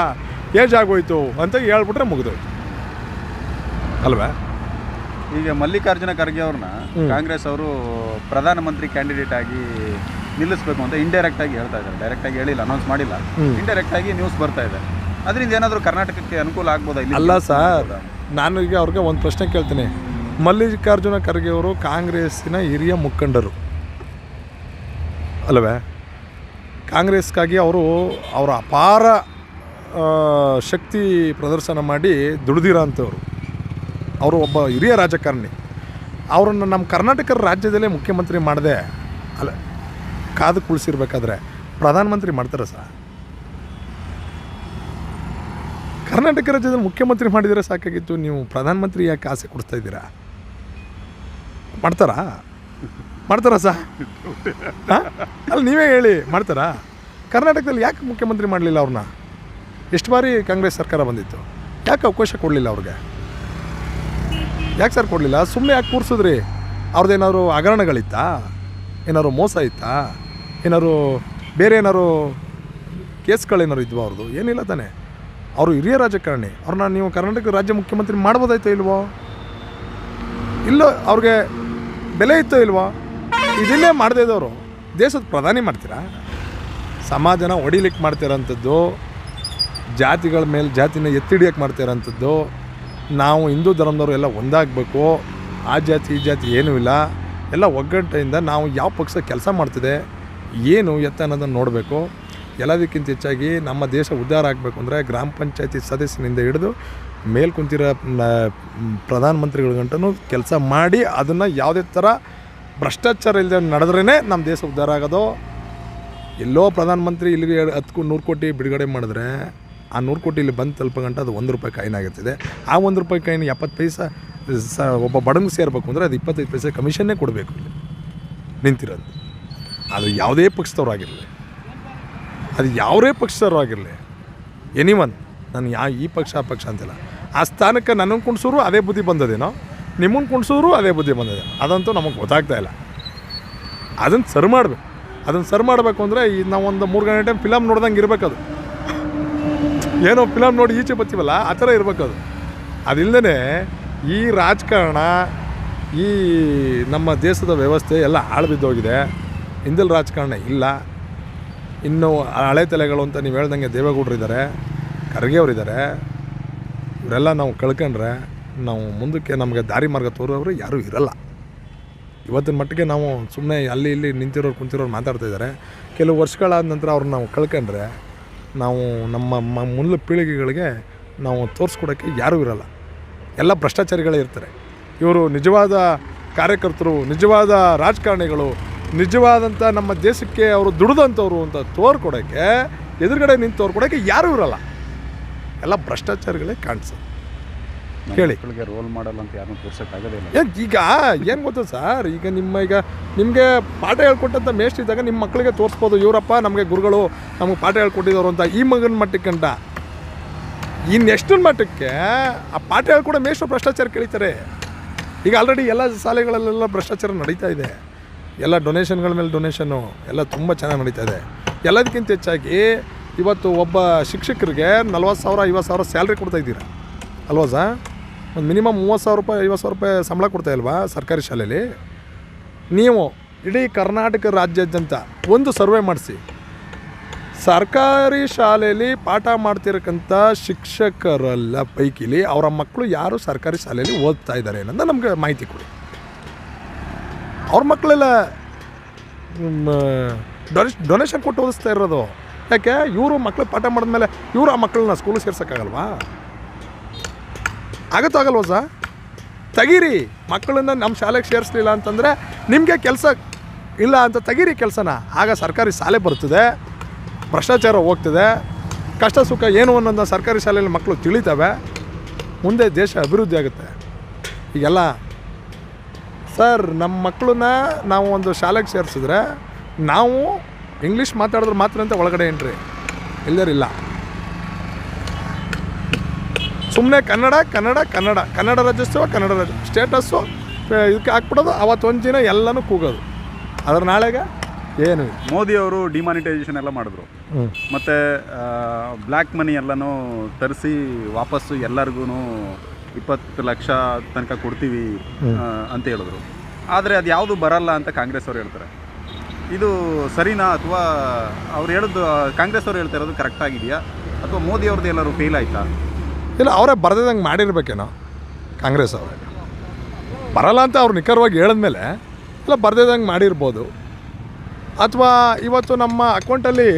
ಏಜ್ ಆಗೋಯ್ತು ಅಂತ ಹೇಳ್ಬಿಟ್ರೆ ಮುಗಿದೋಯ್ತು. ಅಲ್ವಾ? ಈಗ ಮಲ್ಲಿಕಾರ್ಜುನ ಖರ್ಗೆ ಅವ್ರನ್ನ ಕಾಂಗ್ರೆಸ್ ಅವರು ಪ್ರಧಾನಮಂತ್ರಿ ಕ್ಯಾಂಡಿಡೇಟ್ ಆಗಿ ನಿಲ್ಲಿಸಬೇಕು ಅಂತ ಇಂಡೈರೆಕ್ಟ್ ಆಗಿ ಹೇಳ್ತಾ ಇದ್ದಾರೆ. ಡೈರೆಕ್ಟ್ ಆಗಿ ಹೇಳಿಲ್ಲ ಅನೌನ್ಸ್ ಮಾಡಿಲ್ಲ. ಇಂಡೈರೆಕ್ಟ್ ಆಗಿ ನ್ಯೂಸ್ ಬರ್ತಾ ಇದೆ. ಅದರಿಂದ ಏನಾದರೂ ಕರ್ನಾಟಕಕ್ಕೆ ಅನುಕೂಲ ಆಗ್ಬೋದಾ ಇಲ್ಲ ಅಲ್ಲ ಸರ್ ನಾನು ಈಗ ಅವ್ರಿಗೆ ಒಂದು ಪ್ರಶ್ನೆ ಕೇಳ್ತೀನಿ. ಮಲ್ಲಿಕಾರ್ಜುನ ಖರ್ಗೆ ಅವರು ಕಾಂಗ್ರೆಸ್ಸಿನ ಹಿರಿಯ ಮುಖಂಡರು. ಅಲ್ಲವೇ ಕಾಂಗ್ರೆಸ್ಗಾಗಿ ಅವರು ಅವರ ಅಪಾರ ಶಕ್ತಿ ಪ್ರದರ್ಶನ ಮಾಡಿ ದುಡಿದಿರೋ ಅಂಥವ್ರು. ಅವರು ಒಬ್ಬ ಹಿರಿಯ ರಾಜಕಾರಣಿ. ಅವರನ್ನು ನಮ್ಮ ಕರ್ನಾಟಕ ರಾಜ್ಯದಲ್ಲೇ ಮುಖ್ಯಮಂತ್ರಿ ಮಾಡದೆ, ಅಲ್ಲ, ಕಾದು ಕುಳಿಸಿರ್ಬೇಕಾದ್ರೆ ಪ್ರಧಾನಮಂತ್ರಿ ಮಾಡ್ತಾರೆ ಸರ್? ಕರ್ನಾಟಕ ರಾಜ್ಯದಲ್ಲಿ ಮುಖ್ಯಮಂತ್ರಿ ಮಾಡಿದರೆ ಸಾಕಾಗಿತ್ತು, ನೀವು ಪ್ರಧಾನಮಂತ್ರಿ ಯಾಕೆ ಆಸೆ ಕೊಡ್ತಾ ಇದ್ದೀರಾ? ಮಾಡ್ತಾರಾ? ಮಾಡ್ತಾರಾ ಹಾಂ ಅಲ್ಲಿ ನೀವೇ ಹೇಳಿ, ಮಾಡ್ತಾರಾ? ಕರ್ನಾಟಕದಲ್ಲಿ ಯಾಕೆ ಮುಖ್ಯಮಂತ್ರಿ ಮಾಡಲಿಲ್ಲ ಅವ್ರನ್ನ? ಎಷ್ಟು ಬಾರಿ ಕಾಂಗ್ರೆಸ್ ಸರ್ಕಾರ ಬಂದಿತ್ತು? ಯಾಕೆ ಅವಕಾಶ ಕೊಡಲಿಲ್ಲ ಅವ್ರಿಗೆ? ಯಾಕೆ ಸರ್ ಕೊಡಲಿಲ್ಲ? ಸುಮ್ಮನೆ ಯಾಕೆ ಕೂರಿಸಿದ್ರಿ? ಅವ್ರದ್ದೇನಾದ್ರು ಹಗರಣಗಳಿತ್ತಾ? ಏನಾದ್ರು ಮೋಸ ಇತ್ತಾ? ಏನಾದ್ರು ಬೇರೆ ಏನಾದ್ರು ಕೇಸ್ಗಳೇನಾದ್ರು ಇದ್ವಾ ಅವ್ರದ್ದು ಏನಿಲ್ಲ ತಾನೆ. ಅವರು ಹಿರಿಯ ರಾಜಕಾರಣಿ. ಅವ್ರನ್ನ ನೀವು ಕರ್ನಾಟಕ ರಾಜ್ಯ ಮುಖ್ಯಮಂತ್ರಿ ಮಾಡ್ಬೋದಾಯ್ತೋ ಇಲ್ವೋ? ಇಲ್ಲೋ ಅವ್ರಿಗೆ ಬೆಲೆ ಇತ್ತೋ ಇಲ್ವೋ? ಇದನ್ನೇ ಮಾಡದೇ ಇದ್ದವರು. ದೇಶದ ಪ್ರಧಾನಿ ಮಾಡ್ತೀರಾ? ಸಮಾಜನ ಒಡಿಲಿಕ್ಕೆ ಮಾಡ್ತಿರೋಂಥದ್ದು, ಜಾತಿಗಳ ಮೇಲೆ ಜಾತಿನ ಎತ್ತಿಡಿಯೋಕ್ಕೆ ಮಾಡ್ತಿರೋಂಥದ್ದು, ನಾವು ಹಿಂದೂ ಧರ್ಮದವರು ಎಲ್ಲ ಒಂದಾಗಬೇಕು, ಆ ಜಾತಿ, ಈ ಜಾತಿ ಏನೂ ಇಲ್ಲ, ಎಲ್ಲ ಒಗ್ಗಟ್ಟೆಯಿಂದ ನಾವು ಯಾವ ಪಕ್ಷ ಕೆಲಸ ಮಾಡ್ತಿದೆ, ಏನು ಎತ್ತ ಅನ್ನೋದನ್ನು ನೋಡಬೇಕು. ಎಲ್ಲದಕ್ಕಿಂತ ಹೆಚ್ಚಾಗಿ ನಮ್ಮ ದೇಶ ಉದ್ಧಾರ ಆಗಬೇಕು ಅಂದರೆ ಗ್ರಾಮ ಪಂಚಾಯತಿ ಸದಸ್ಯನಿಂದ ಹಿಡಿದು ಮೇಲ್ ಕುಂತಿರೋ ಪ್ರಧಾನಮಂತ್ರಿಗಳ ಗಂಟನೂ ಕೆಲಸ ಮಾಡಿ ಅದನ್ನು ಯಾವುದೇ ಥರ ಭ್ರಷ್ಟಾಚಾರ ಇಲ್ಲದೆ ನಡೆದ್ರೇ ನಮ್ಮ ದೇಶ ಉದ್ಧಾರ ಆಗೋದು. ಎಲ್ಲೋ ಪ್ರಧಾನಮಂತ್ರಿ ಇಲ್ಲಿಗೆ ಹತ್ತು ನೂರು ಕೋಟಿ ಬಿಡುಗಡೆ ಮಾಡಿದ್ರೆ ಆ ನೂರು ಕೋಟಿ ಇಲ್ಲಿ ಬಂದು ತಲುಪಗಂಟ ಅದು ಒಂದು ರೂಪಾಯಿ ಕಾಯಿನ್ ಆಗಿರ್ತಿದೆ. ಆ ಒಂದು ರೂಪಾಯಿ ಕಾಯಿನ್ ಎಪ್ಪತ್ತು ಪೈಸೆ, ಸ, ಒಬ್ಬ ಬಡಂಗೆ ಸೇರಬೇಕು ಅಂದರೆ ಅದು ಇಪ್ಪತ್ತೈದು ಪೈಸೆ ಕಮಿಷನ್ನೇ ಕೊಡಬೇಕು ಇಲ್ಲಿ. ನಿಂತಿರೋದು. ಅದು ಯಾವುದೇ ಪಕ್ಷದವ್ರಾಗಿರಲಿ ಅದು ಯಾವುದೇ ಪಕ್ಷದವ್ರು ಆಗಿರಲಿ. ಎನಿ ಒನ್ ನಾನು ಯಾ, ಈ ಪಕ್ಷ, ಆ ಪಕ್ಷ ಅಂತಿಲ್ಲ. ಆ ಸ್ಥಾನಕ್ಕೆ ನನ್ನನ್ನು ಕುಣಿಸೋರು ಅದೇ ಬುದ್ಧಿ ಬಂದದೇನೋ? ನಿಮ್ಮನ್ನು ಕುಣಿಸೋರು ಅದೇ ಬುದ್ಧಿ ಬಂದಿದೆ. ಅದಂತೂ ನಮಗೆ ಗೊತ್ತಾಗ್ತಾ ಇಲ್ಲ. ಅದನ್ನು ಸರಿ ಮಾಡಬೇಕು. ಅದನ್ನು ಸರಿ ಮಾಡಬೇಕು ಅಂದರೆ ಈ ಒಂದು ಮೂರು ಗಂಟೆ ಟೈಮ್ ಫಿಲಮ್ ನೋಡ್ದಂಗೆ ಅದು. ಏನೋ ಫಿಲಮ್ ನೋಡಿ ಈಚೆ ಬರ್ತೀವಲ್ಲ ಆ ಥರ ಅದು. ಅದಿಲ್ಲದೆ ಈ ರಾಜಕಾರಣ, ಈ ನಮ್ಮ ದೇಶದ ವ್ಯವಸ್ಥೆ ಎಲ್ಲ ಹಾಳು ಬಿದ್ದೋಗಿದೆ ಹಿಂದಲ್ ರಾಜಕಾರಣ ಇಲ್ಲ. ಇನ್ನು ಹಳೆ ತಲೆಗಳು ಅಂತ ನೀವು ಹೇಳ್ದಂಗೆ ದೇವೇಗೌಡರು ಇದ್ದಾರೆ ಖರ್ಗೆ ಅವರಿದ್ದಾರೆ ಇವರೆಲ್ಲ ನಾವು ಕಳ್ಕೊಂಡ್ರೆ ನಾವು ಮುಂದಕ್ಕೆ ನಮಗೆ ದಾರಿ ಮಾರ್ಗ ತೋರೋರು ಯಾರೂ ಇರಲ್ಲ. ಇವತ್ತಿನ ಮಟ್ಟಿಗೆ ನಾವು ಸುಮ್ಮನೆ ಅಲ್ಲಿ ಇಲ್ಲಿ ನಿಂತಿರೋರು, ಕುಂತಿರೋರು ಮಾತಾಡ್ತಾ ಇದ್ದಾರೆ. ಕೆಲವು ವರ್ಷಗಳಾದ ನಂತರ ಅವ್ರನ್ನ ನಾವು ಕಳ್ಕೊಂಡ್ರೆ ನಾವು ನಮ್ಮ ಮುಂದಿನ ಪೀಳಿಗೆಗಳಿಗೆ ನಾವು ತೋರಿಸ್ಕೊಡೋಕ್ಕೆ ಯಾರೂ ಇರಲ್ಲ. ಎಲ್ಲ ಭ್ರಷ್ಟಾಚಾರಿಗಳೇ ಇರ್ತಾರೆ. ಇವರು ನಿಜವಾದ ಕಾರ್ಯಕರ್ತರು, ನಿಜವಾದ ರಾಜಕಾರಣಿಗಳು, ನಿಜವಾದಂಥ ನಮ್ಮ ದೇಶಕ್ಕೆ ಅವರು ದುಡಿದಂಥವ್ರು ಅಂತ ತೋರ್ಕೊಡೋಕ್ಕೆ, ಎದುರುಗಡೆ ನಿಂತು ತೋರ್ಕೊಡೋಕ್ಕೆ ಯಾರೂ ಇರಲ್ಲ. ಎಲ್ಲ ಭ್ರಷ್ಟಾಚಾರಿಗಳೇ ಕಾಣಿಸೋದು. ಹೇಳಿ. ಮಕ್ಕಳಿಗೆ ರೋಲ್ ಮಾಡಲ್ ಅಂತ ಯಾರನ್ನೂ ತೋರ್ಸೋಕ್ಕಾಗೋದಿಲ್ಲ ಇಲ್ಲ. ಈಗ ಏನು ಗೊತ್ತು ಸರ್? ಈಗ ನಿಮ್ಮ ಈಗ ನಿಮಗೆ ಪಾಠ ಹೇಳ್ಕೊಟ್ಟಂಥ ಮೇಸ್ಟ್ ಇದ್ದಾಗ ನಿಮ್ಮ ಮಕ್ಕಳಿಗೆ ತೋರಿಸ್ಬೋದು. ಇವರಪ್ಪ ನಮಗೆ ಗುರುಗಳು ನಮಗೆ ಪಾಠ ಹೇಳ್ಕೊಟ್ಟಿದ್ದವರು ಅಂತ ಈ ಮಗನ ಮಟ್ಟಕ್ಕಂಟ ಇನ್ನೆಷ್ಟೊಂದು ಮಟ್ಟಕ್ಕೆ ಆ ಪಾಠ ಹೇಳ್ಕೊಡೋ ಮೇಷ್ಟ್ರು ಭ್ರಷ್ಟಾಚಾರ ಕೇಳಿತಾರೆ. ಈಗ ಆಲ್ರೆಡಿ ಎಲ್ಲ ಶಾಲೆಗಳಲ್ಲೆಲ್ಲ ಭ್ರಷ್ಟಾಚಾರ ನಡೀತಾ ಇದೆ. ಎಲ್ಲ ಡೊನೇಷನ್ಗಳ ಮೇಲೆ ಡೊನೇಷನ್ನು ಎಲ್ಲ ತುಂಬ ಚೆನ್ನಾಗಿ ನಡೀತಾ ಇದೆ. ಎಲ್ಲದಕ್ಕಿಂತ ಹೆಚ್ಚಾಗಿ ಇವತ್ತು ಒಬ್ಬ ಶಿಕ್ಷಕರಿಗೆ ನಲ್ವತ್ತು ಸಾವಿರ ಐವತ್ತು ಸಾವಿರ ಸ್ಯಾಲ್ರಿ ಕೊಡ್ತಾ ಇದ್ದೀರಾ? ಅಲ್ವಾ ಸಾ ಒಂದು ಮಿನಿಮಮ್ ಮೂವತ್ತು ಸಾವಿರ ರೂಪಾಯಿ, ಐವತ್ತು ಸಾವಿರ ರೂಪಾಯಿ ಸಂಬಳ ಕೊಡ್ತಾ ಇಲ್ವಾ ಸರ್ಕಾರಿ ಶಾಲೆಯಲ್ಲಿ ನೀವು ಇಡೀ ಕರ್ನಾಟಕ ರಾಜ್ಯಾದ್ಯಂತ ಒಂದು ಸರ್ವೆ ಮಾಡಿಸಿ. ಸರ್ಕಾರಿ ಶಾಲೆಯಲ್ಲಿ ಪಾಠ ಮಾಡ್ತಿರಕ್ಕಂಥ ಶಿಕ್ಷಕರೆಲ್ಲ ಪೈಕಿಲಿ, ಅವರ ಮಕ್ಕಳು ಯಾರು ಸರ್ಕಾರಿ ಶಾಲೆಯಲ್ಲಿ ಓದ್ತಾ ಇದ್ದಾರೆ ಅನ್ನೋದು ನಮಗೆ ಮಾಹಿತಿ ಕೊಡಿ. ಅವ್ರ ಮಕ್ಕಳೆಲ್ಲ ಡೊನೇಷನ್ ಕೊಟ್ಟು ಓದಿಸ್ತಾ ಇರೋದು. ಯಾಕೆ? ಇವರು ಮಕ್ಕಳು ಪಾಠ ಮಾಡಿದ್ಮೇಲೆ ಇವರು ಆ ಮಕ್ಕಳನ್ನ ಸ್ಕೂಲಿಗೆ ಸೇರ್ಸೋಕ್ಕಾಗಲ್ವಾ? ಆಗತ್ತಾಗಲ್ವ ಸರ್? ತೆಗೀರಿ. ಮಕ್ಕಳನ್ನ ನಮ್ಮ ಶಾಲೆಗೆ ಸೇರಿಸ್ಲಿಲ್ಲ ಅಂತಂದರೆ ನಿಮಗೆ ಕೆಲಸ ಇಲ್ಲ ಅಂತ ತೆಗೀರಿ ಕೆಲಸನ. ಆಗ ಸರ್ಕಾರಿ ಶಾಲೆ ಬರ್ತದೆ, ಭ್ರಷ್ಟಾಚಾರ ಹೋಗ್ತದೆ, ಕಷ್ಟ ಸುಖ ಏನು ಅನ್ನೋದನ್ನ ಸರ್ಕಾರಿ ಶಾಲೆಯಲ್ಲಿ ಮಕ್ಕಳು ತಿಳಿತವೆ, ಮುಂದೆ ದೇಶ ಅಭಿವೃದ್ಧಿ ಆಗುತ್ತೆ. ಈಗೆಲ್ಲ ಸರ್, ನಮ್ಮ ಮಕ್ಕಳನ್ನ ನಾವು ಒಂದು ಶಾಲೆಗೆ ಸೇರಿಸಿದ್ರೆ ನಾವು ಇಂಗ್ಲೀಷ್ ಮಾತಾಡಿದ್ರೆ ಮಾತ್ರ ಅಂತ ಒಳಗಡೆ ಏನ್ರಿ? ಎಲ್ಲರಿಲ್ಲ ಸುಮ್ಮನೆ ಕನ್ನಡ ಕನ್ನಡ ಕನ್ನಡ. ಕನ್ನಡ ರಾಜ್ಯೋತ್ಸವ ಕನ್ನಡ ರಾಜ್ಯ. ಸ್ಟೇಟಸ್ಸು ಇದಕ್ಕೆ ಹಾಕ್ಬಿಡೋದು ಅವತ್ತೊಂದು ದಿನ ಎಲ್ಲನೂ ಕೂಗೋದು. ಅದ್ರ ನಾಳೆಗೆ ಏನು. ಮೋದಿ ಅವರು ಡಿಮಾನಿಟೈಸೇಷನ್ ಎಲ್ಲ ಮಾಡಿದ್ರು. ಮತ್ತು ಬ್ಲ್ಯಾಕ್ ಮನಿ ಎಲ್ಲನೂ ತರಿಸಿ ವಾಪಸ್ಸು ಎಲ್ಲರಿಗೂ ಇಪ್ಪತ್ತು ಲಕ್ಷ ತನಕ ಕೊಡ್ತೀವಿ ಅಂತ ಹೇಳಿದ್ರು. ಆದರೆ ಅದು ಯಾವುದು ಬರಲ್ಲ ಅಂತ ಕಾಂಗ್ರೆಸ್ ಅವರು ಹೇಳ್ತಾರೆ. ಇದು ಸರಿನಾ ಅಥವಾ ಅವ್ರು ಹೇಳಿದ್ದು ಕಾಂಗ್ರೆಸ್ ಅವರು ಹೇಳ್ತಾ ಇರೋದು ಕರೆಕ್ಟ್ ಆಗಿದೆಯಾ? ಅಥವಾ ಮೋದಿ ಅವ್ರದ್ದು ಎಲ್ಲರೂ ಫೇಲ್ ಆಯಿತಾ? ಇಲ್ಲ, ಅವರೇ ಬರದಂಗೆ ಮಾಡಿರ್ಬೇಕೇನೋ, ಕಾಂಗ್ರೆಸ್ ಅವರೇ. ಬರಲ್ಲ ಅಂತ ಅವ್ರು ನಿಖರವಾಗಿ ಹೇಳಿದ್ಮೇಲೆ, ಇಲ್ಲ ಬರ್ದಿದಂಗೆ ಮಾಡಿರ್ಬೋದು. ಅಥವಾ ಇವತ್ತು ನಮ್ಮ ಅಕೌಂಟಲ್ಲಿ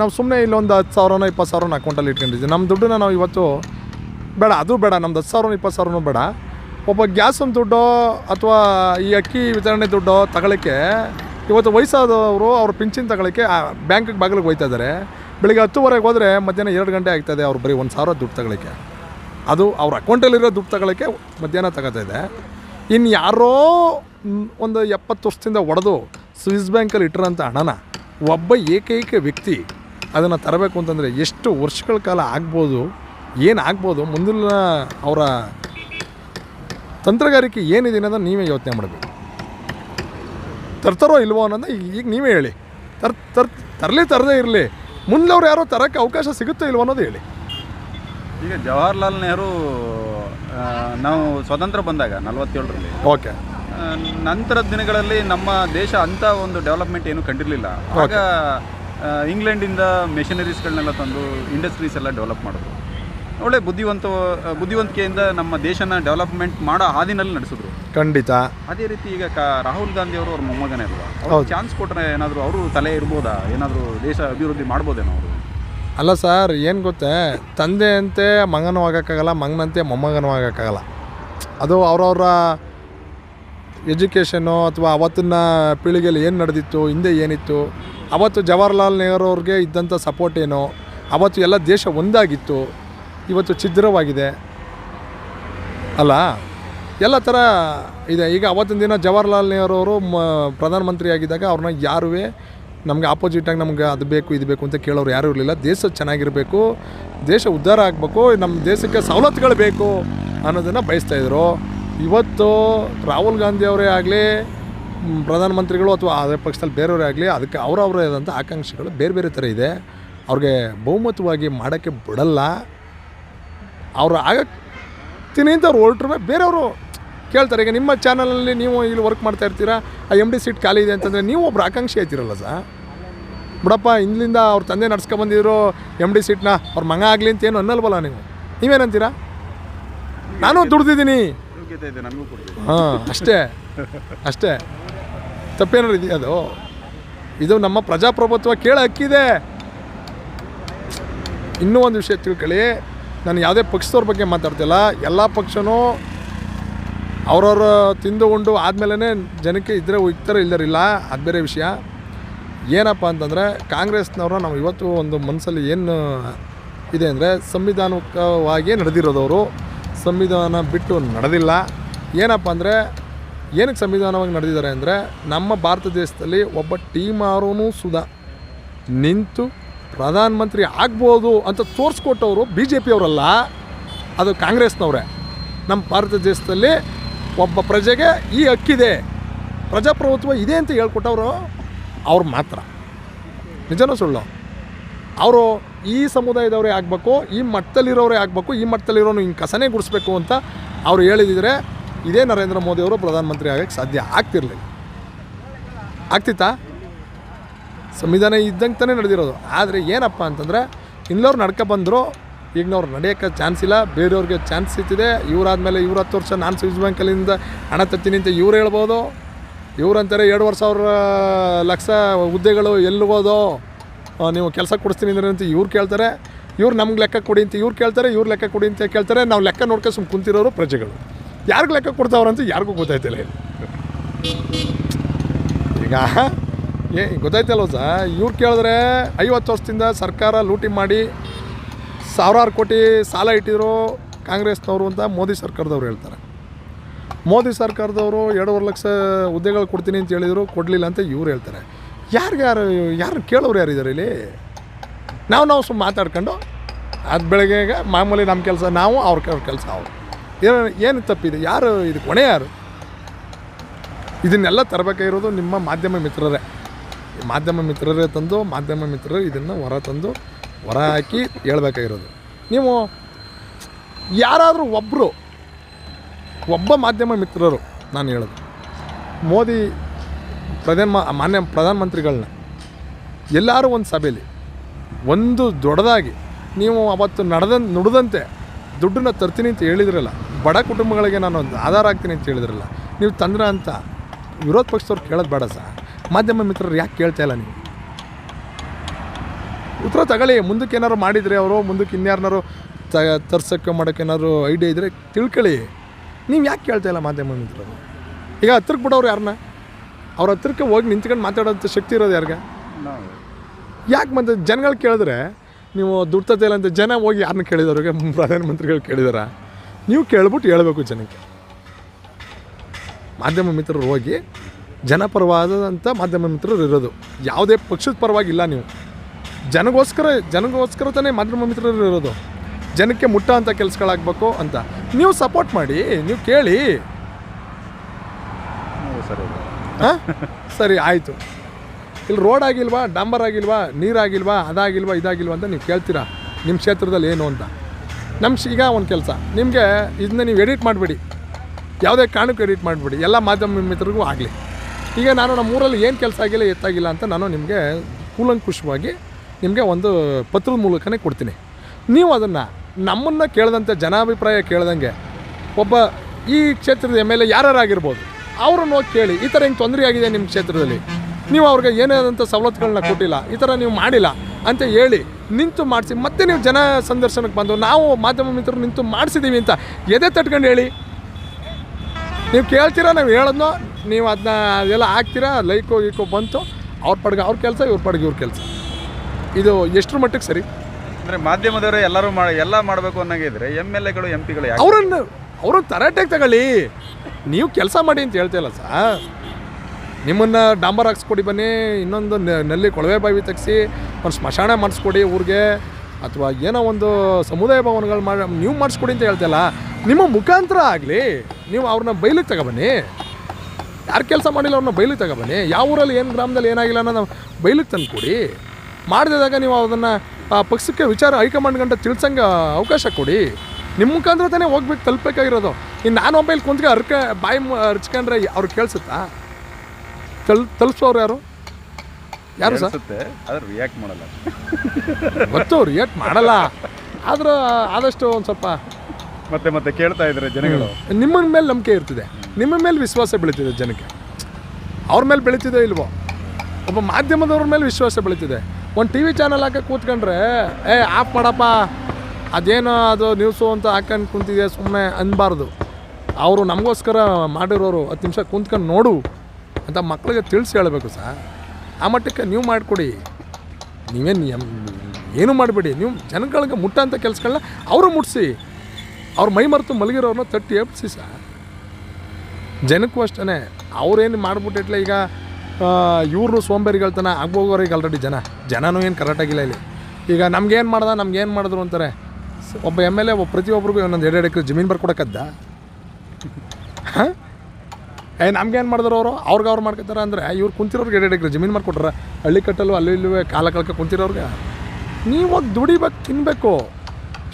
ನಾವು ಸುಮ್ಮನೆ ಇಲ್ಲೊಂದು ಹತ್ತು ಸಾವಿರನೋ, ಇಪ್ಪತ್ತು ಸಾವಿರನ ಅಕೌಂಟಲ್ಲಿ ಇಟ್ಕೊಂಡಿದ್ದೀವಿ. ನಮ್ಮ ದುಡ್ಡನ್ನ ನಾವು ಇವತ್ತು ಬೇಡ, ಅದು ಬೇಡ, ನಮ್ದು ಹತ್ತು ಸಾವಿರ ಇಪ್ಪತ್ತು ಸಾವಿರನೂ ಬೇಡ. ಒಬ್ಬ ಗ್ಯಾಸಿನ ದುಡ್ಡೋ, ಅಥವಾ ಈ ಅಕ್ಕಿ ವಿತರಣೆ ದುಡ್ಡೋ ತಗೊಳ್ಳೋಕ್ಕೆ ಇವತ್ತು ವಯಸ್ಸಾದವರು ಅವ್ರ ಪಿಂಚಿನ ತಗೊಳ್ಳೋಕ್ಕೆ ಬ್ಯಾಂಕಿಗೆ ಬಾಗಿಲಿಗೆ ಹೋಯ್ತಾ ಇದ್ದಾರೆ. ಬೆಳಿಗ್ಗೆ ಹತ್ತುವರೆಗೆ ಹೋದರೆ ಮಧ್ಯಾಹ್ನ ಎರಡು ಗಂಟೆ ಆಗ್ತಾಯಿದೆ ಅವ್ರು ಬರೀ ಒಂದು ಸಾವಿರ ದುಡ್ಡು ತಗೊಳ್ಳೋಕ್ಕೆ ಅದು ಅವ್ರ ಅಕೌಂಟಲ್ಲಿರೋ ದುಡ್ಡು ತಗೊಳ್ಳೋಕ್ಕೆ ಮಧ್ಯಾಹ್ನ ತಗೋತಾ ಇದೆ. ಇನ್ನು ಯಾರೋ ಒಂದು ಎಪ್ಪತ್ತು ವರ್ಷದಿಂದ ಒಡೆದು ಸ್ವಿಸ್ ಬ್ಯಾಂಕಲ್ಲಿ ಇಟ್ಟಿರೋಂಥ ಹಣನ ಒಬ್ಬ ಏಕೈಕ ವ್ಯಕ್ತಿ ಅದನ್ನು ತರಬೇಕು ಅಂತಂದರೆ ಎಷ್ಟು ವರ್ಷಗಳ ಕಾಲ ಆಗ್ಬೋದು, ಏನು ಆಗ್ಬೋದು, ಮುಂದಿನ ಅವರ ತಂತ್ರಗಾರಿಕೆ ಏನಿದೆ ಅನ್ನೋದನ್ನು ನೀವೇ ಯೋಚನೆ ಮಾಡಬೇಕು. ತರ್ತಾರೋ ಇಲ್ವೋ ಅನ್ನೋದನ್ನ ಈಗ ಈಗ ನೀವೇ ಹೇಳಿ. ತರ್ ತರ್, ತರಲಿ ತರದೇ ಇರಲಿ. ಮುಂದವ್ರು ಯಾರೋ ತರಕ್ಕೆ ಅವಕಾಶ ಸಿಗುತ್ತೋ ಇಲ್ವ ಅನ್ನೋದು ಹೇಳಿ. ಈಗ ಜವಾಹರ್ಲಾಲ್ ನೆಹರು ನಾವು ಸ್ವತಂತ್ರ ಬಂದಾಗ ನಲವತ್ತೇಳರಲ್ಲಿ. ಓಕೆ. ನಂತರದ ದಿನಗಳಲ್ಲಿ ನಮ್ಮ ದೇಶ ಅಂತ ಒಂದು ಡೆವಲಪ್ಮೆಂಟ್ ಏನು ಕಂಡಿರಲಿಲ್ಲ. ಆಗ ಇಂಗ್ಲೆಂಡಿಂದ ಮೆಷಿನರೀಸ್ಗಳನ್ನೆಲ್ಲ ತಂದು ಇಂಡಸ್ಟ್ರೀಸ್ ಎಲ್ಲ ಡೆವಲಪ್ ಮಾಡಿದ್ರು ಒಳ್ಳೆ ಬುದ್ಧಿವಂತ ಬುದ್ಧಿವಂತಿಕೆಯಿಂದ ನಮ್ಮ ದೇಶನ ಡೆವಲಪ್ಮೆಂಟ್ ಮಾಡೋ ಹಾದಿನಲ್ಲಿ ನಡೆಸಿದ್ರು. ಖಂಡಿತ. ಅದೇ ರೀತಿ ಈಗ ಕ ರಾಹುಲ್ ಗಾಂಧಿ ಅವರು ಅವ್ರ ಮೊಮ್ಮಗನೇ ಅಲ್ವಾ? ಹೌದು. ಚಾನ್ಸ್ ಕೊಟ್ಟರೆ ಏನಾದರೂ ಅವರು ತಲೆ ಇರ್ಬೋದಾ? ಏನಾದರೂ ದೇಶ ಅಭಿವೃದ್ಧಿ ಮಾಡ್ಬೋದೇನೋ ಅವರು? ಅಲ್ಲ ಸರ್ ಏನು ಗೊತ್ತೇ? ತಂದೆಯಂತೆ ಮಗನೂ ಆಗೋಕ್ಕಾಗಲ್ಲ ಮಗನಂತೆ ಮೊಮ್ಮಗನೂ ಆಗೋಕ್ಕಾಗಲ್ಲ. ಅದು ಅವರವರ ಎಜುಕೇಷನ್ನು ಅಥವಾ ಅವತ್ತಿನ ಪೀಳಿಗೆಯಲ್ಲಿ ಏನು ನಡೆದಿತ್ತು ಹಿಂದೆ ಏನಿತ್ತು ಅವತ್ತು ಜವಾಹರ್ಲಾಲ್ ನೆಹರು ಅವ್ರಿಗೆ ಇದ್ದಂಥ ಸಪೋರ್ಟ್ ಏನು ಅವತ್ತು ಎಲ್ಲ ದೇಶ ಒಂದಾಗಿತ್ತು ಇವತ್ತು ಛಿದ್ರವಾಗಿದೆ. ಅಲ್ಲ? ಎಲ್ಲ ಥರ ಇದೆ. ಈಗ ಅವತ್ತಿನ ದಿನ ಜವಾಹರ್ಲಾಲ್ ನೆಹರು ಅವರು ಮ ಪ್ರಧಾನಮಂತ್ರಿ ಆಗಿದ್ದಾಗ ಅವ್ರನ್ನ ಯಾರುವೇ? ನಮಗೆ ಆಪೋಸಿಟಾಗಿ ನಮ್ಗೆ ಅದು ಬೇಕು, ಇದು ಬೇಕು ಅಂತ ಕೇಳೋರು ಯಾರೂ ಇರಲಿಲ್ಲ. ದೇಶ ಚೆನ್ನಾಗಿರಬೇಕು, ದೇಶ ಉದ್ಧಾರ ಆಗಬೇಕು ನಮ್ಮ ದೇಶಕ್ಕೆ ಸವಲತ್ತುಗಳು ಬೇಕು ಅನ್ನೋದನ್ನು ಬಯಸ್ತಾಯಿದ್ರು ಇವತ್ತು ರಾಹುಲ್ ಗಾಂಧಿ ಅವರೇ ಆಗಲಿ ಪ್ರಧಾನಮಂತ್ರಿಗಳು ಅಥವಾ ಅದೇ ಪಕ್ಷದಲ್ಲಿ ಬೇರೆಯವರೇ ಆಗಲಿ, ಅದಕ್ಕೆ ಅವರವರೇ ಆದಂಥ ಆಕಾಂಕ್ಷೆಗಳು ಬೇರೆ ಬೇರೆ ಥರ ಇದೆ. ಅವ್ರಿಗೆ ಬಹುಮತವಾಗಿ ಮಾಡೋಕ್ಕೆ ಬಿಡಲ್ಲ. ಅವರು ಆಗ ಅಂತ ಅವ್ರು ಹೊರಟ್ರೆ ಬೇರೆಯವರು ಕೇಳ್ತಾರೆ, ಈಗ ನಿಮ್ಮ ಚಾನಲಲ್ಲಿ ನೀವು ಇಲ್ಲಿ ವರ್ಕ್ ಮಾಡ್ತಾ ಇರ್ತೀರಾ? ಆ ಎಂ ಡಿ ಸೀಟ್ ಖಾಲಿ ಇದೆ ಅಂತಂದರೆ ನೀವು ಒಬ್ರು ಆಕಾಂಕ್ಷಿ ಆಯ್ತಿರಲ್ಲ ಸರ್ ಬಿಡಪ್ಪ ಇಲ್ಲಿಂದ ಅವ್ರ ತಂದೆ ನಡ್ಸ್ಕೊಂಬಂದಿದ್ರು ಎಂ ಡಿ ಸೀಟ್ನ ಅವ್ರ ಮಗ ಆಗಲಿ ಅಂತ ಏನು ಅನ್ನಲ್ವಲ್ಲ ನೀವು. ನೀವೇನಂತೀರಾ? ನಾನು ದುಡ್ದಿದ್ದೀನಿ. ಹಾಂ, ಅಷ್ಟೇ ಅಷ್ಟೇ. ತಪ್ಪೇನಾರು ಇದೆಯಾ ಅದು? ಇದು ನಮ್ಮ ಪ್ರಜಾಪ್ರಭುತ್ವ ಕೇಳ ಹಕ್ಕಿದೆ. ಇನ್ನೂ ಒಂದು ವಿಷಯ ತಿಳ್ಕೊಳ್ಳಿ. ನಾನು ಯಾವುದೇ ಪಕ್ಷದವ್ರ ಬಗ್ಗೆ ಮಾತಾಡ್ತಿಲ್ಲ. ಎಲ್ಲ ಪಕ್ಷನೂ ಅವ್ರವ್ರ ಉಂಡು ಆದಮೇಲೆ ಜನಕ್ಕೆ ಇದ್ದರೆ ಇರ್ತಾರೆ ಇಲ್ಲರಿಲ್ಲ ಅದು ಬೇರೆ ವಿಷಯ. ಏನಪ್ಪ ಅಂತಂದರೆ ಕಾಂಗ್ರೆಸ್ನವ್ರು ನಾವು ಇವತ್ತು ಒಂದು ಮನಸ್ಸಲ್ಲಿ ಏನು, ಇದೆ ಅಂದರೆ ಸಂವಿಧಾನಕವಾಗಿಯೇ ನಡೆದಿರೋದವರು ಸಂವಿಧಾನ ಬಿಟ್ಟು ನಡೆದಿಲ್ಲ. ಏನಪ್ಪ ಅಂದರೆ ಏನಕ್ಕೆ ಸಂವಿಧಾನವಾಗಿ ನಡೆದಿದ್ದಾರೆ ಅಂದರೆ ನಮ್ಮ ಭಾರತ ದೇಶದಲ್ಲಿ ಒಬ್ಬ ಟೀಮಾರೂ ಸುಧಾ ನಿಂತು ಪ್ರಧಾನಮಂತ್ರಿ ಆಗ್ಬೋದು ಅಂತ ತೋರಿಸ್ಕೊಟ್ಟವರು ಬಿ ಜೆ ಪಿಯವರಲ್ಲ ಅದು ಕಾಂಗ್ರೆಸ್ನವರೇ. ನಮ್ಮ ಭಾರತ ದೇಶದಲ್ಲಿ ಒಬ್ಬ ಪ್ರಜೆಗೆ ಈ ಹಕ್ಕಿದೆ. ಪ್ರಜಾಪ್ರಭುತ್ವ ಇದೆ ಅಂತ ಹೇಳ್ಕೊಟ್ಟವರು ಅವ್ರು ಮಾತ್ರ. ನಿಜನೂ ಸುಳ್ಳು? ಅವರು ಈ ಸಮುದಾಯದವರೇ ಆಗಬೇಕು, ಈ ಮಟ್ಟದಲ್ಲಿರೋರೇ ಆಗಬೇಕು, ಈ ಮಟ್ಟದಲ್ಲಿರೋನು ಹಿಂಗೆ ಕಸನೇ ಗುಡಿಸ್ಬೇಕು ಅಂತ ಅವ್ರು ಹೇಳಿದಿದ್ರೆ ಇದೇ ನರೇಂದ್ರ ಮೋದಿ ಅವರು ಪ್ರಧಾನಮಂತ್ರಿ ಆಗೋಕ್ಕೆ ಸಾಧ್ಯ ಆಗ್ತಿರ್ಲಿಲ್ಲ. ಆಗ್ತಿತ್ತಾ? ಸಂವಿಧಾನ ಇದ್ದಂಗೆ ತಾನೇ ನಡೆದಿರೋದು. ಆದರೆ ಏನಪ್ಪ ಅಂತಂದರೆ, ಇನ್ನೋರು ನಡ್ಕೊ ಬಂದರು ನಾವು ನಡೆಯೋಕ್ಕೆ ಚಾನ್ಸ್ ಇಲ್ಲ, ಬೇರೆಯವ್ರಿಗೆ ಚಾನ್ಸ್ ಸಿಗ್ತಿದೆ. ಇವರಾದ್ಮೇಲೆ ಇವ್ರ ಹತ್ತು ವರ್ಷ ನಾನು ಸ್ವಿಸ್ ಬ್ಯಾಂಕಲ್ಲಿಂದ ಹಣ ತತ್ತೀನಿ ಅಂತ ಇವ್ರು ಹೇಳ್ಬೋದು. ಇವ್ರಂತಾರೆ ಎರಡುವರೆ ಸಾವಿರ ಲಕ್ಷ ಹುದ್ದೆಗಳು ಎಲ್ಲಿಗೋದು? ನೀವು ಕೆಲಸ ಕೊಡಿಸ್ತೀನಿ ಅಂದ್ರೆ ಅಂತ ಇವ್ರು ಕೇಳ್ತಾರೆ. ಇವ್ರು ನಮ್ಗೆ ಲೆಕ್ಕ ಕೊಡಿ ಅಂತ ಇವ್ರು ಕೇಳ್ತಾರೆ, ಇವ್ರು ಲೆಕ್ಕ ಕೊಡಿ ಅಂತ ಕೇಳ್ತಾರೆ. ನಾವು ಲೆಕ್ಕ ನೋಡ್ಕೊ ಸುಮ್ಮನೆ ಕುಂತಿರೋರು ಪ್ರಜೆಗಳು. ಯಾರಿಗೂ ಲೆಕ್ಕ ಕೊಡ್ತಾವ್ರಂತ ಯಾರಿಗೂ ಗೊತ್ತಾಯ್ತಿಲ್ಲ ಈಗ, ಏ, ಗೊತ್ತಾಯ್ತಲ್ವ ಸರ್ ಇವ್ರು ಕೇಳಿದ್ರೆ ಐವತ್ತು ವರ್ಷದಿಂದ ಸರ್ಕಾರ ಲೂಟಿ ಮಾಡಿ ಸಾವಿರಾರು ಕೋಟಿ ಸಾಲ ಇಟ್ಟಿದ್ರು ಕಾಂಗ್ರೆಸ್ನವರು ಅಂತ ಮೋದಿ ಸರ್ಕಾರದವ್ರು ಹೇಳ್ತಾರೆ. ಮೋದಿ ಸರ್ಕಾರದವರು ಎರಡೂವರೆ ಲಕ್ಷ ಹುದ್ದೆಗಳು ಕೊಡ್ತೀನಿ ಅಂತ ಹೇಳಿದರು, ಕೊಡಲಿಲ್ಲ ಅಂತ ಇವ್ರು ಹೇಳ್ತಾರೆ. ಯಾರಿಗೆ ಯಾರು ಯಾರು ಕೇಳೋರು ಯಾರಿದ್ದಾರೆ ಇಲ್ಲಿ? ನಾವು ನಾವು ಸುಮ್ಮನೆ ಮಾತಾಡ್ಕೊಂಡು ಅದು ಬೆಳಗ್ಗೆ ಮಾಮೂಲಿ ನಮ್ಮ ಕೆಲಸ ನಾವು, ಅವ್ರ ಅವ್ರ ಕೆಲಸ ಅವರು. ಏನು ಏನು ತಪ್ಪಿದೆ? ಯಾರು ಇದು ಕೊನೆ ಯಾರು? ಇದನ್ನೆಲ್ಲ ತರಬೇಕಾಗಿರೋದು ನಿಮ್ಮ ಮಾಧ್ಯಮ ಮಿತ್ರರೇ. ಮಾಧ್ಯಮ ಮಿತ್ರರೇ ತಂದು, ಮಾಧ್ಯಮ ಮಿತ್ರರು ಇದನ್ನು ಹೊರ ತಂದು ಹೊರ ಹಾಕಿ ಹೇಳ್ಬೇಕಾಗಿರೋದು. ನೀವು ಯಾರಾದರೂ ಒಬ್ಬರು ಒಬ್ಬ ಮಾಧ್ಯಮ ಮಿತ್ರರು ನಾನು ಹೇಳೋದು. ಮೋದಿ ಪ್ರಧಾನ ಮಾನ್ಯ ಪ್ರಧಾನಮಂತ್ರಿಗಳನ್ನ ಎಲ್ಲರೂ ಒಂದು ಸಭೆಯಲ್ಲಿ ಒಂದು ದೊಡ್ಡದಾಗಿ ನೀವು ಅವತ್ತು ನಡೆದ, ನುಡಿದಂತೆ ದುಡ್ಡನ್ನ ತರ್ತೀನಿ ಅಂತ ಹೇಳಿದ್ರಲ್ಲ, ಬಡ ಕುಟುಂಬಗಳಿಗೆ ನಾನು ಒಂದು ಆಧಾರ ಆಗ್ತೀನಿ ಅಂತ ಹೇಳಿದ್ರಲ್ಲ, ನೀವು ತಂದ್ರ ಅಂತ ವಿರೋಧ ಪಕ್ಷದವ್ರು ಕೇಳೋದು ಬೇಡ ಸರ್. ಮಾಧ್ಯಮ ಮಿತ್ರರು ಯಾಕೆ ಕೇಳ್ತಾ ಇಲ್ಲ ನೀವು? ಉತ್ತರ ತಗೊಳ್ಳಿ, ಮುಂದಕ್ಕೆ ಏನಾರು ಮಾಡಿದರೆ ಅವರು, ಮುಂದಕ್ಕೆ ಇನ್ಯಾರನ್ನಾರು ತ, ತರ್ಸೋಕ್ಕೆ, ಮಾಡೋಕ್ಕೆ ಏನಾದ್ರು ಐಡಿಯಾ ಇದ್ದರೆ ತಿಳ್ಕೊಳ್ಳಿ. ನೀವು ಯಾಕೆ ಕೇಳ್ತಾ ಇಲ್ಲ ಮಾಧ್ಯಮ ಮಿತ್ರರು? ಈಗ ಹತ್ರಕ್ಕೆ ಬಿಡೋರು ಯಾರನ್ನ ಅವ್ರ ಹತ್ರಕ್ಕೆ ಹೋಗಿ ನಿಂತ್ಕೊಂಡು ಮಾತಾಡೋಂಥ ಶಕ್ತಿ ಇರೋದು ಯಾರಿಗೆ? ಯಾಕೆ ಮತ್ತೆ ಜನಗಳು ಕೇಳಿದ್ರೆ, ನೀವು ದುಡ್ತತೆ ಇಲ್ಲ ಅಂತ ಜನ ಹೋಗಿ ಯಾರನ್ನ ಕೇಳಿದವ್ರಿಗೆ ಪ್ರಧಾನಮಂತ್ರಿಗಳು ಕೇಳಿದಾರ? ನೀವು ಕೇಳ್ಬಿಟ್ಟು ಹೇಳಬೇಕು ಜನಕ್ಕೆ. ಮಾಧ್ಯಮ ಮಿತ್ರರು ಹೋಗಿ ಜನಪರವಾದಂಥ ಮಾಧ್ಯಮ ಮಿತ್ರರು ಇರೋದು. ಯಾವುದೇ ಪಕ್ಷದ ಪರವಾಗಿಲ್ಲ ನೀವು. ಜನಗೋಸ್ಕರ ಜನಗೋಸ್ಕರ ತಾನೇ ಮಾಧ್ಯಮ ಮಿತ್ರರು ಇರೋದು. ಜನಕ್ಕೆ ಮುಟ್ಟ ಅಂತ ಕೆಲಸಗಳಾಗಬೇಕು ಅಂತ. ನೀವು ಸಪೋರ್ಟ್ ಮಾಡಿ ನೀವು ಕೇಳಿ. ಹಾಂ? ಸರಿ ಆಯಿತು. ಇಲ್ಲಿ ರೋಡ್ ಆಗಿಲ್ವಾ ಡಾಂಬರ್ ಆಗಿಲ್ವಾ ನೀರಾಗಿಲ್ವಾ ಅದಾಗಿಲ್ವಾ ಇದಾಗಿಲ್ವಾ ಅಂತ ನೀವು ಕೇಳ್ತೀರಾ? ನಿಮ್ಮ ಕ್ಷೇತ್ರದಲ್ಲಿ ಏನು ಅಂತ. ನಮ್ಮ ಈಗ ಒಂದು ಕೆಲಸ. ನಿಮಗೆ ಇದನ್ನ ನೀವು ಎಡಿಟ್ ಮಾಡಬೇಡಿ. ಯಾವುದೇ ಕಾರಣಕ್ಕೂ ಎಡಿಟ್ ಮಾಡಬೇಡಿ. ಎಲ್ಲ ಮಾಧ್ಯಮ ಮಿತ್ರರಿಗೂ ಆಗಲಿ. ಈಗ ನಾನು ನಮ್ಮ ಊರಲ್ಲಿ ಏನು ಕೆಲಸ ಆಗಿಲ್ಲ ಎತ್ತಾಗಿಲ್ಲ ಅಂತ ನಾನು ನಿಮಗೆ ಕೂಲಂಕುಷವಾಗಿ ನಿಮಗೆ ಒಂದು ಪತ್ರದ ಮೂಲಕನೇ ಕೊಡ್ತೀನಿ. ನೀವು ಅದನ್ನು ನಮ್ಮನ್ನು ಕೇಳಿದಂಥ ಜನಾಭಿಪ್ರಾಯ ಕೇಳ್ದಂಗೆ ಒಬ್ಬ ಈ ಕ್ಷೇತ್ರದ ಎಂ ಎಲ್ ಎ ಯಾರ್ಯಾರಾಗಿರ್ಬೋದು, ಅವ್ರನ್ನ ಹೋಗಿ ಕೇಳಿ, ಈ ಥರ ಹಿಂಗೆ ತೊಂದರೆ ಆಗಿದೆ ನಿಮ್ಮ ಕ್ಷೇತ್ರದಲ್ಲಿ. ನೀವು ಅವ್ರಿಗೆ ಏನಾದಂಥ ಸವಲತ್ತುಗಳನ್ನ ಕೊಟ್ಟಿಲ್ಲ, ಈ ಥರ ನೀವು ಮಾಡಿಲ್ಲ ಅಂತ ಹೇಳಿ ನಿಂತು ಮಾಡಿಸಿ, ಮತ್ತೆ ನೀವು ಜನ ಸಂದರ್ಶನಕ್ಕೆ ಬಂದು, ನಾವು ಮಾಧ್ಯಮ ಮಿತ್ರರು ನಿಂತು ಮಾಡಿಸಿದ್ದೀವಿ ಅಂತ ಎದೆ ತಟ್ಕೊಂಡು ಹೇಳಿ. ನೀವು ಕೇಳ್ತೀರಾ, ನಾವು ಹೇಳೋದ್ನೋ, ನೀವು ಅದನ್ನ ಅದೆಲ್ಲ ಹಾಕ್ತೀರಾ, ಲೈಕು, ಗೀಕು ಬಂತು, ಅವ್ರ ಪಡ್ಗೆ ಅವ್ರ ಕೆಲಸ, ಇವ್ರ ಪಡ್ಗೆ ಇವ್ರ ಕೆಲಸ. ಇದು ಎಷ್ಟರ ಮಟ್ಟಿಗೆ ಸರಿ? ಅಂದರೆ ಮಾಧ್ಯಮದವರು ಎಲ್ಲರೂ ಮಾಡಿ ಎಲ್ಲ ಮಾಡಬೇಕು ಅನ್ನಂಗಿದ್ರೆ ಎಂ ಎಲ್ ಎಗಳು ಎಂ ಪಿಗಳು ಅವರನ್ನು ಅವ್ರನ್ನ ತರಾಟೆಗೆ ತಗೊಳ್ಳಿ. ನೀವು ಕೆಲಸ ಮಾಡಿ ಅಂತ ಹೇಳ್ತಿಲ್ಲ ಸರ್ ನಿಮ್ಮನ್ನು ಡಾಂಬರ್ ಹಾಕ್ಸ್ಕೊಡಿ ಬನ್ನಿ ಇನ್ನೊಂದು ನ- ನಲ್ಲಿ ಕೊಳವೆ ಬಾವಿ ತೆಗ್ಸಿ ಒಂದು ಸ್ಮಶಾನ ಮಾಡಿಸ್ಕೊಡಿ ಊರಿಗೆ ಅಥವಾ ಏನೋ ಒಂದು ಸಮುದಾಯ ಭವನಗಳು ಮಾಡಿ ನೀವು ಮಾಡಿಸ್ಕೊಡಿ ಅಂತ ಹೇಳ್ತಿಲ್ಲ ನಿಮ್ಮ ಮುಖಾಂತರ ಆಗಲಿ ನೀವು ಅವ್ರನ್ನ ಬೈಲಿಗೆ ತಗೊಬನ್ನಿ. ಯಾರು ಕೆಲಸ ಮಾಡಿಲ್ಲ ಅವ್ರನ್ನ ಬೈಲಿಗೆ ತಗೊಬನ್ನಿ. ಯಾವ ಊರಲ್ಲಿ ಏನು ಗ್ರಾಮದಲ್ಲಿ ಏನಾಗಿಲ್ಲ ಅನ್ನೋ ನಾವು ಬೈಲಿಗೆ ತಂದು ಮಾಡಿದಾಗ ನೀವು ಅದನ್ನು ಪಕ್ಷಕ್ಕೆ ವಿಚಾರ ಹೈಕಮಾಂಡ್ ಗಂಟ ತಿಳ್ಸಂಗೆ ಅವಕಾಶ ಕೊಡಿ. ನಿಮ್ಮ ಮುಖಾಂತರ ತಾನೇ ಹೋಗ್ಬೇಕು ತಲುಪಬೇಕಾಗಿರೋದು ಇನ್ನು ನಾನು ಮೊಬೈಲ್ ಕುಂತ್ಗೆ ಅರ್ಕ ಬಾಯಿ ಹರ್ಚ್ಕೊಂಡ್ರೆ ಅವ್ರು ಕೇಳಿಸುತ್ತಾ? ತಲ್ ತಲುಪಿಸೋರು ಯಾರು? ಯಾರು ಸರ್? ಆದ್ರೆ ರಿಯಾಕ್ಟ್ ಮಾಡಲ್ಲ. ಗೊತ್ತು ರಿಯಾಕ್ಟ್ ಮಾಡಲ್ಲ. ಆದ್ರೆ ಆದಷ್ಟು ಒಂದು ಸ್ವಲ್ಪ ಮತ್ತೆ ಮತ್ತೆ ಕೇಳ್ತಾ ಇದ್ದಾರೆ ಜನಗಳು. ನಿಮ್ಮ ಮೇಲೆ ನಂಬಿಕೆ ಇರ್ತಿದೆ. ನಿಮ್ಮ ಮೇಲೆ ವಿಶ್ವಾಸ ಬೆಳೀತಿದೆ ಜನಕ್ಕೆ. ಅವ್ರ ಮೇಲೆ ಬೆಳೀತಿದೆ ಇಲ್ವೋ? ಒಬ್ಬ ಮಾಧ್ಯಮದವ್ರ ಮೇಲೆ ವಿಶ್ವಾಸ ಬೆಳೀತಿದೆ. ಒಂದು ಟಿ ವಿ ಚಾನಲ್ ಹಾಕಿ ಕೂತ್ಕೊಂಡ್ರೆ, ಏ ಆಫ್ ಮಾಡಪ್ಪ. ಅದೇನೋ ಅದು ನ್ಯೂಸು ಅಂತ ಹಾಕೊಂಡು ಕುಂತಿದೆ ಸುಮ್ಮನೆ ಅನ್ನಬಾರ್ದು ಅವರು ನಮಗೋಸ್ಕರ ಮಾಡಿರೋರು ಹತ್ತು ನಿಮಿಷ ಕುಂತ್ಕೊಂಡು ನೋಡು ಅಂತ ಮಕ್ಕಳಿಗೆ ತಿಳಿಸಿ ಹೇಳಬೇಕು ಸರ್ ಆ ಮಟ್ಟಕ್ಕೆ ನೀವು ಮಾಡಿಕೊಡಿ. ನೀವೇನು ಏನು ಮಾಡಬೇಡಿ. ನೀವು ಜನಗಳಿಗೆ ಮುಟ್ಟಂಥ ಕೆಲಸಗಳನ್ನ ಅವರು ಮುಟ್ಟಿಸಿ ಅವ್ರ ಮೈ ಮರೆತು ಮಲಗಿರೋರನ್ನ ತಟ್ಟಿ ಎಪ್ಸಿ ಸರ್ ಜನಕ್ಕೂ ಅಷ್ಟೇ ಅವ್ರೇನು ಮಾಡಿಬಿಟ್ಟಿಟ್ಲೆ ಈಗ ಇವ್ರನ್ನೂ ಸೋಂಬೇರಿಗಳ್ತನ ಆಗ್ಬೋಗೋರಿಗೆ ಆಲ್ರೆಡಿ ಜನ. ಜನನೂ ಏನು ಕರೆಕ್ಟಾಗಿಲ್ಲ ಇಲ್ಲಿ. ಈಗ ನಮ್ಗೇನು ಮಾಡ್ದ, ನಮ್ಗೇನು ಮಾಡಿದ್ರು ಅಂತಾರೆ. ಒಬ್ಬ ಎಂ ಎಲ್ ಎ ಒಬ್ಬ ಪ್ರತಿಯೊಬ್ಬರಿಗೂ ಒಂದೊಂದು ಎರಡು ಎಕರೆ ಜಮೀನು ಬರ್ಕೊಡಕ್ಕದ್ದ ಹಾಂ? ಏ, ನಮ್ಗೇನು ಮಾಡಿದ್ರು ಅವರು? ಅವ್ರಿಗೆ ಅವ್ರು ಮಾಡ್ಕೊತಾರೆ ಅಂದರೆ ಇವ್ರು ಕುಂತಿರೋರ್ಗೆ ಎರಡು ಎಕರೆ ಜಮೀನು ಮಾಡಿಕೊಟ್ರೆ ಹಳ್ಳಿ ಕಟ್ಟಲು ಅಲ್ಲಿ ಇಲ್ಲಿವೆ ಕಾಲ ಕಳ್ಕ ಕುಂತಿರೋರ್ಗೆ. ನೀವು ದುಡಿಬೇಕು ತಿನ್ನಬೇಕು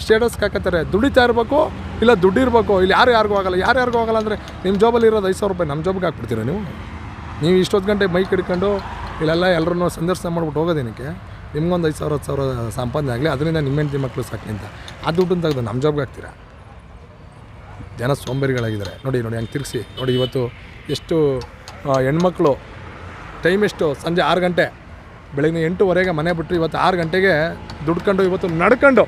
ಸ್ಟೇಟಸ್ಗೆ ಹಾಕತ್ತಾರೆ. ದುಡಿತಾ ಇರಬೇಕು, ಇಲ್ಲ ದುಡ್ಡಿರಬೇಕು ಇಲ್ಲಿ ಯಾರು ಯಾರಿಗೂ ಆಗಲ್ಲ. ಯಾರು ಯಾರಿಗೂ ಆಗಲ್ಲ ಅಂದರೆ ನಿಮ್ಮ ಜಾಬಲ್ಲಿ ಇರೋದು ಐದು ಸಾವಿರ ರೂಪಾಯಿ ನಮ್ಮ ಜಾಬ್ಗೆ ಹಾಕ್ಬಿಡ್ತೀರಾ ನೀವು? ನೀವು ಇಷ್ಟೊತ್ತು ಗಂಟೆ ಮೈಕ್ ಹಿಡ್ಕೊಂಡು ಇಲ್ಲೆಲ್ಲ ಎಲ್ಲರನ್ನೂ ಸಂದರ್ಶನ ಮಾಡ್ಬಿಟ್ಟು ಹೋಗೋದೇನಕ್ಕೆ? ನಿಮ್ಗೊಂದು ಐದು ಸಾವಿರ, ಹತ್ತು ಸಾವಿರ ಸಂಪಾದನೆ ಆಗಲಿ, ಅದರಿಂದ ನಿಮ್ಮ ಹೆಂಡತಿ ಮಕ್ಕಳು ಸಾಕಿ ಅಂತ. ಆ ದುಡ್ಡನ್ನು ತೆಗೆದು ನಮ್ಮ ಜಾಬ್ಗೆ ಹಾಕ್ತೀರಾ? ಜನ ಸೋಂಬೇರಿಗಳಾಗಿದ್ದಾರೆ. ನೋಡಿ ನೋಡಿ, ಹಂಗೆ ತಿರುಗಿಸಿ. ನೋಡಿ, ಇವತ್ತು ಎಷ್ಟು ಹೆಣ್ಮಕ್ಳು ಟೈಮ್ ಎಷ್ಟು? ಸಂಜೆ ಆರು ಗಂಟೆ. ಬೆಳಗ್ಗೆ ಎಂಟುವರೆಗೆ ಮನೆ ಬಿಟ್ಟು ಇವತ್ತು ಆರು ಗಂಟೆಗೆ ದುಡ್ಕೊಂಡು, ಇವತ್ತು ನಡ್ಕೊಂಡು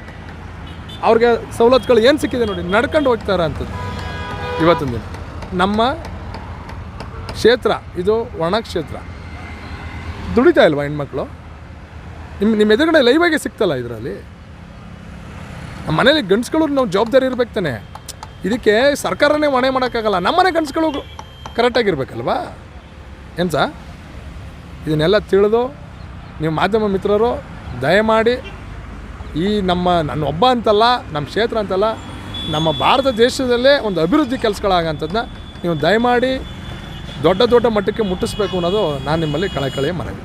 ಅವ್ರಿಗೆ ಸವಲತ್ತುಗಳು ಏನು ಸಿಕ್ಕಿದೆ ನೋಡಿ, ನಡ್ಕೊಂಡು ಹೋಗ್ತಾರ ಅಂತದ್ದು. ಇವತ್ತಿನ ದಿನ. ನಮ್ಮ ಕ್ಷೇತ್ರ, ಇದು ಒಣ ಕ್ಷೇತ್ರ ದುಡಿತಾ ಇಲ್ವಾ ಹೆಣ್ಮಕ್ಳು? ನಿಮ್ಮ ನಿಮ್ಮ ಎದುರುಗಡೆ ಲೈವಾಗೆ ಸಿಗ್ತಲ್ಲ ಇದರಲ್ಲಿ? ನಮ್ಮ ಮನೇಲಿ ಗಂಡ್ಸ್ಗಳು ನಾವು ಜವಾಬ್ದಾರಿ ಇರ್ಬೇಕು ತಾನೆ. ಇದಕ್ಕೆ ಸರ್ಕಾರನೇ ಹೊಣೆ ಮಾಡೋಕ್ಕಾಗಲ್ಲ. ನಮ್ಮನೆ ಗಂಡ್ಸ್ಗಳು ಕರೆಕ್ಟಾಗಿರ್ಬೇಕಲ್ವಾ ಏನು ಸಾ? ಇದನ್ನೆಲ್ಲ ತಿಳಿದು ನೀವು ಮಾಧ್ಯಮ ಮಿತ್ರರು ದಯಮಾಡಿ ಈ ನಮ್ಮ ನನ್ನ ಒಬ್ಬ ಅಂತಲ್ಲ, ನಮ್ಮ ಕ್ಷೇತ್ರ ಅಂತಲ್ಲ, ನಮ್ಮ ಭಾರತ ದೇಶದಲ್ಲೇ ಒಂದು ಅಭಿವೃದ್ಧಿ ಕೆಲಸಗಳಾಗಂಥದ್ದನ್ನ ನೀವು ದಯಮಾಡಿ ದೊಡ್ಡ ದೊಡ್ಡ ಮಟ್ಟಕ್ಕೆ ಮುಟ್ಟಿಸ್ಬೇಕು ಅನ್ನೋದು ನಾನು ನಿಮ್ಮಲ್ಲಿ ಕಳಕಳಿಯ ಮನವಿ.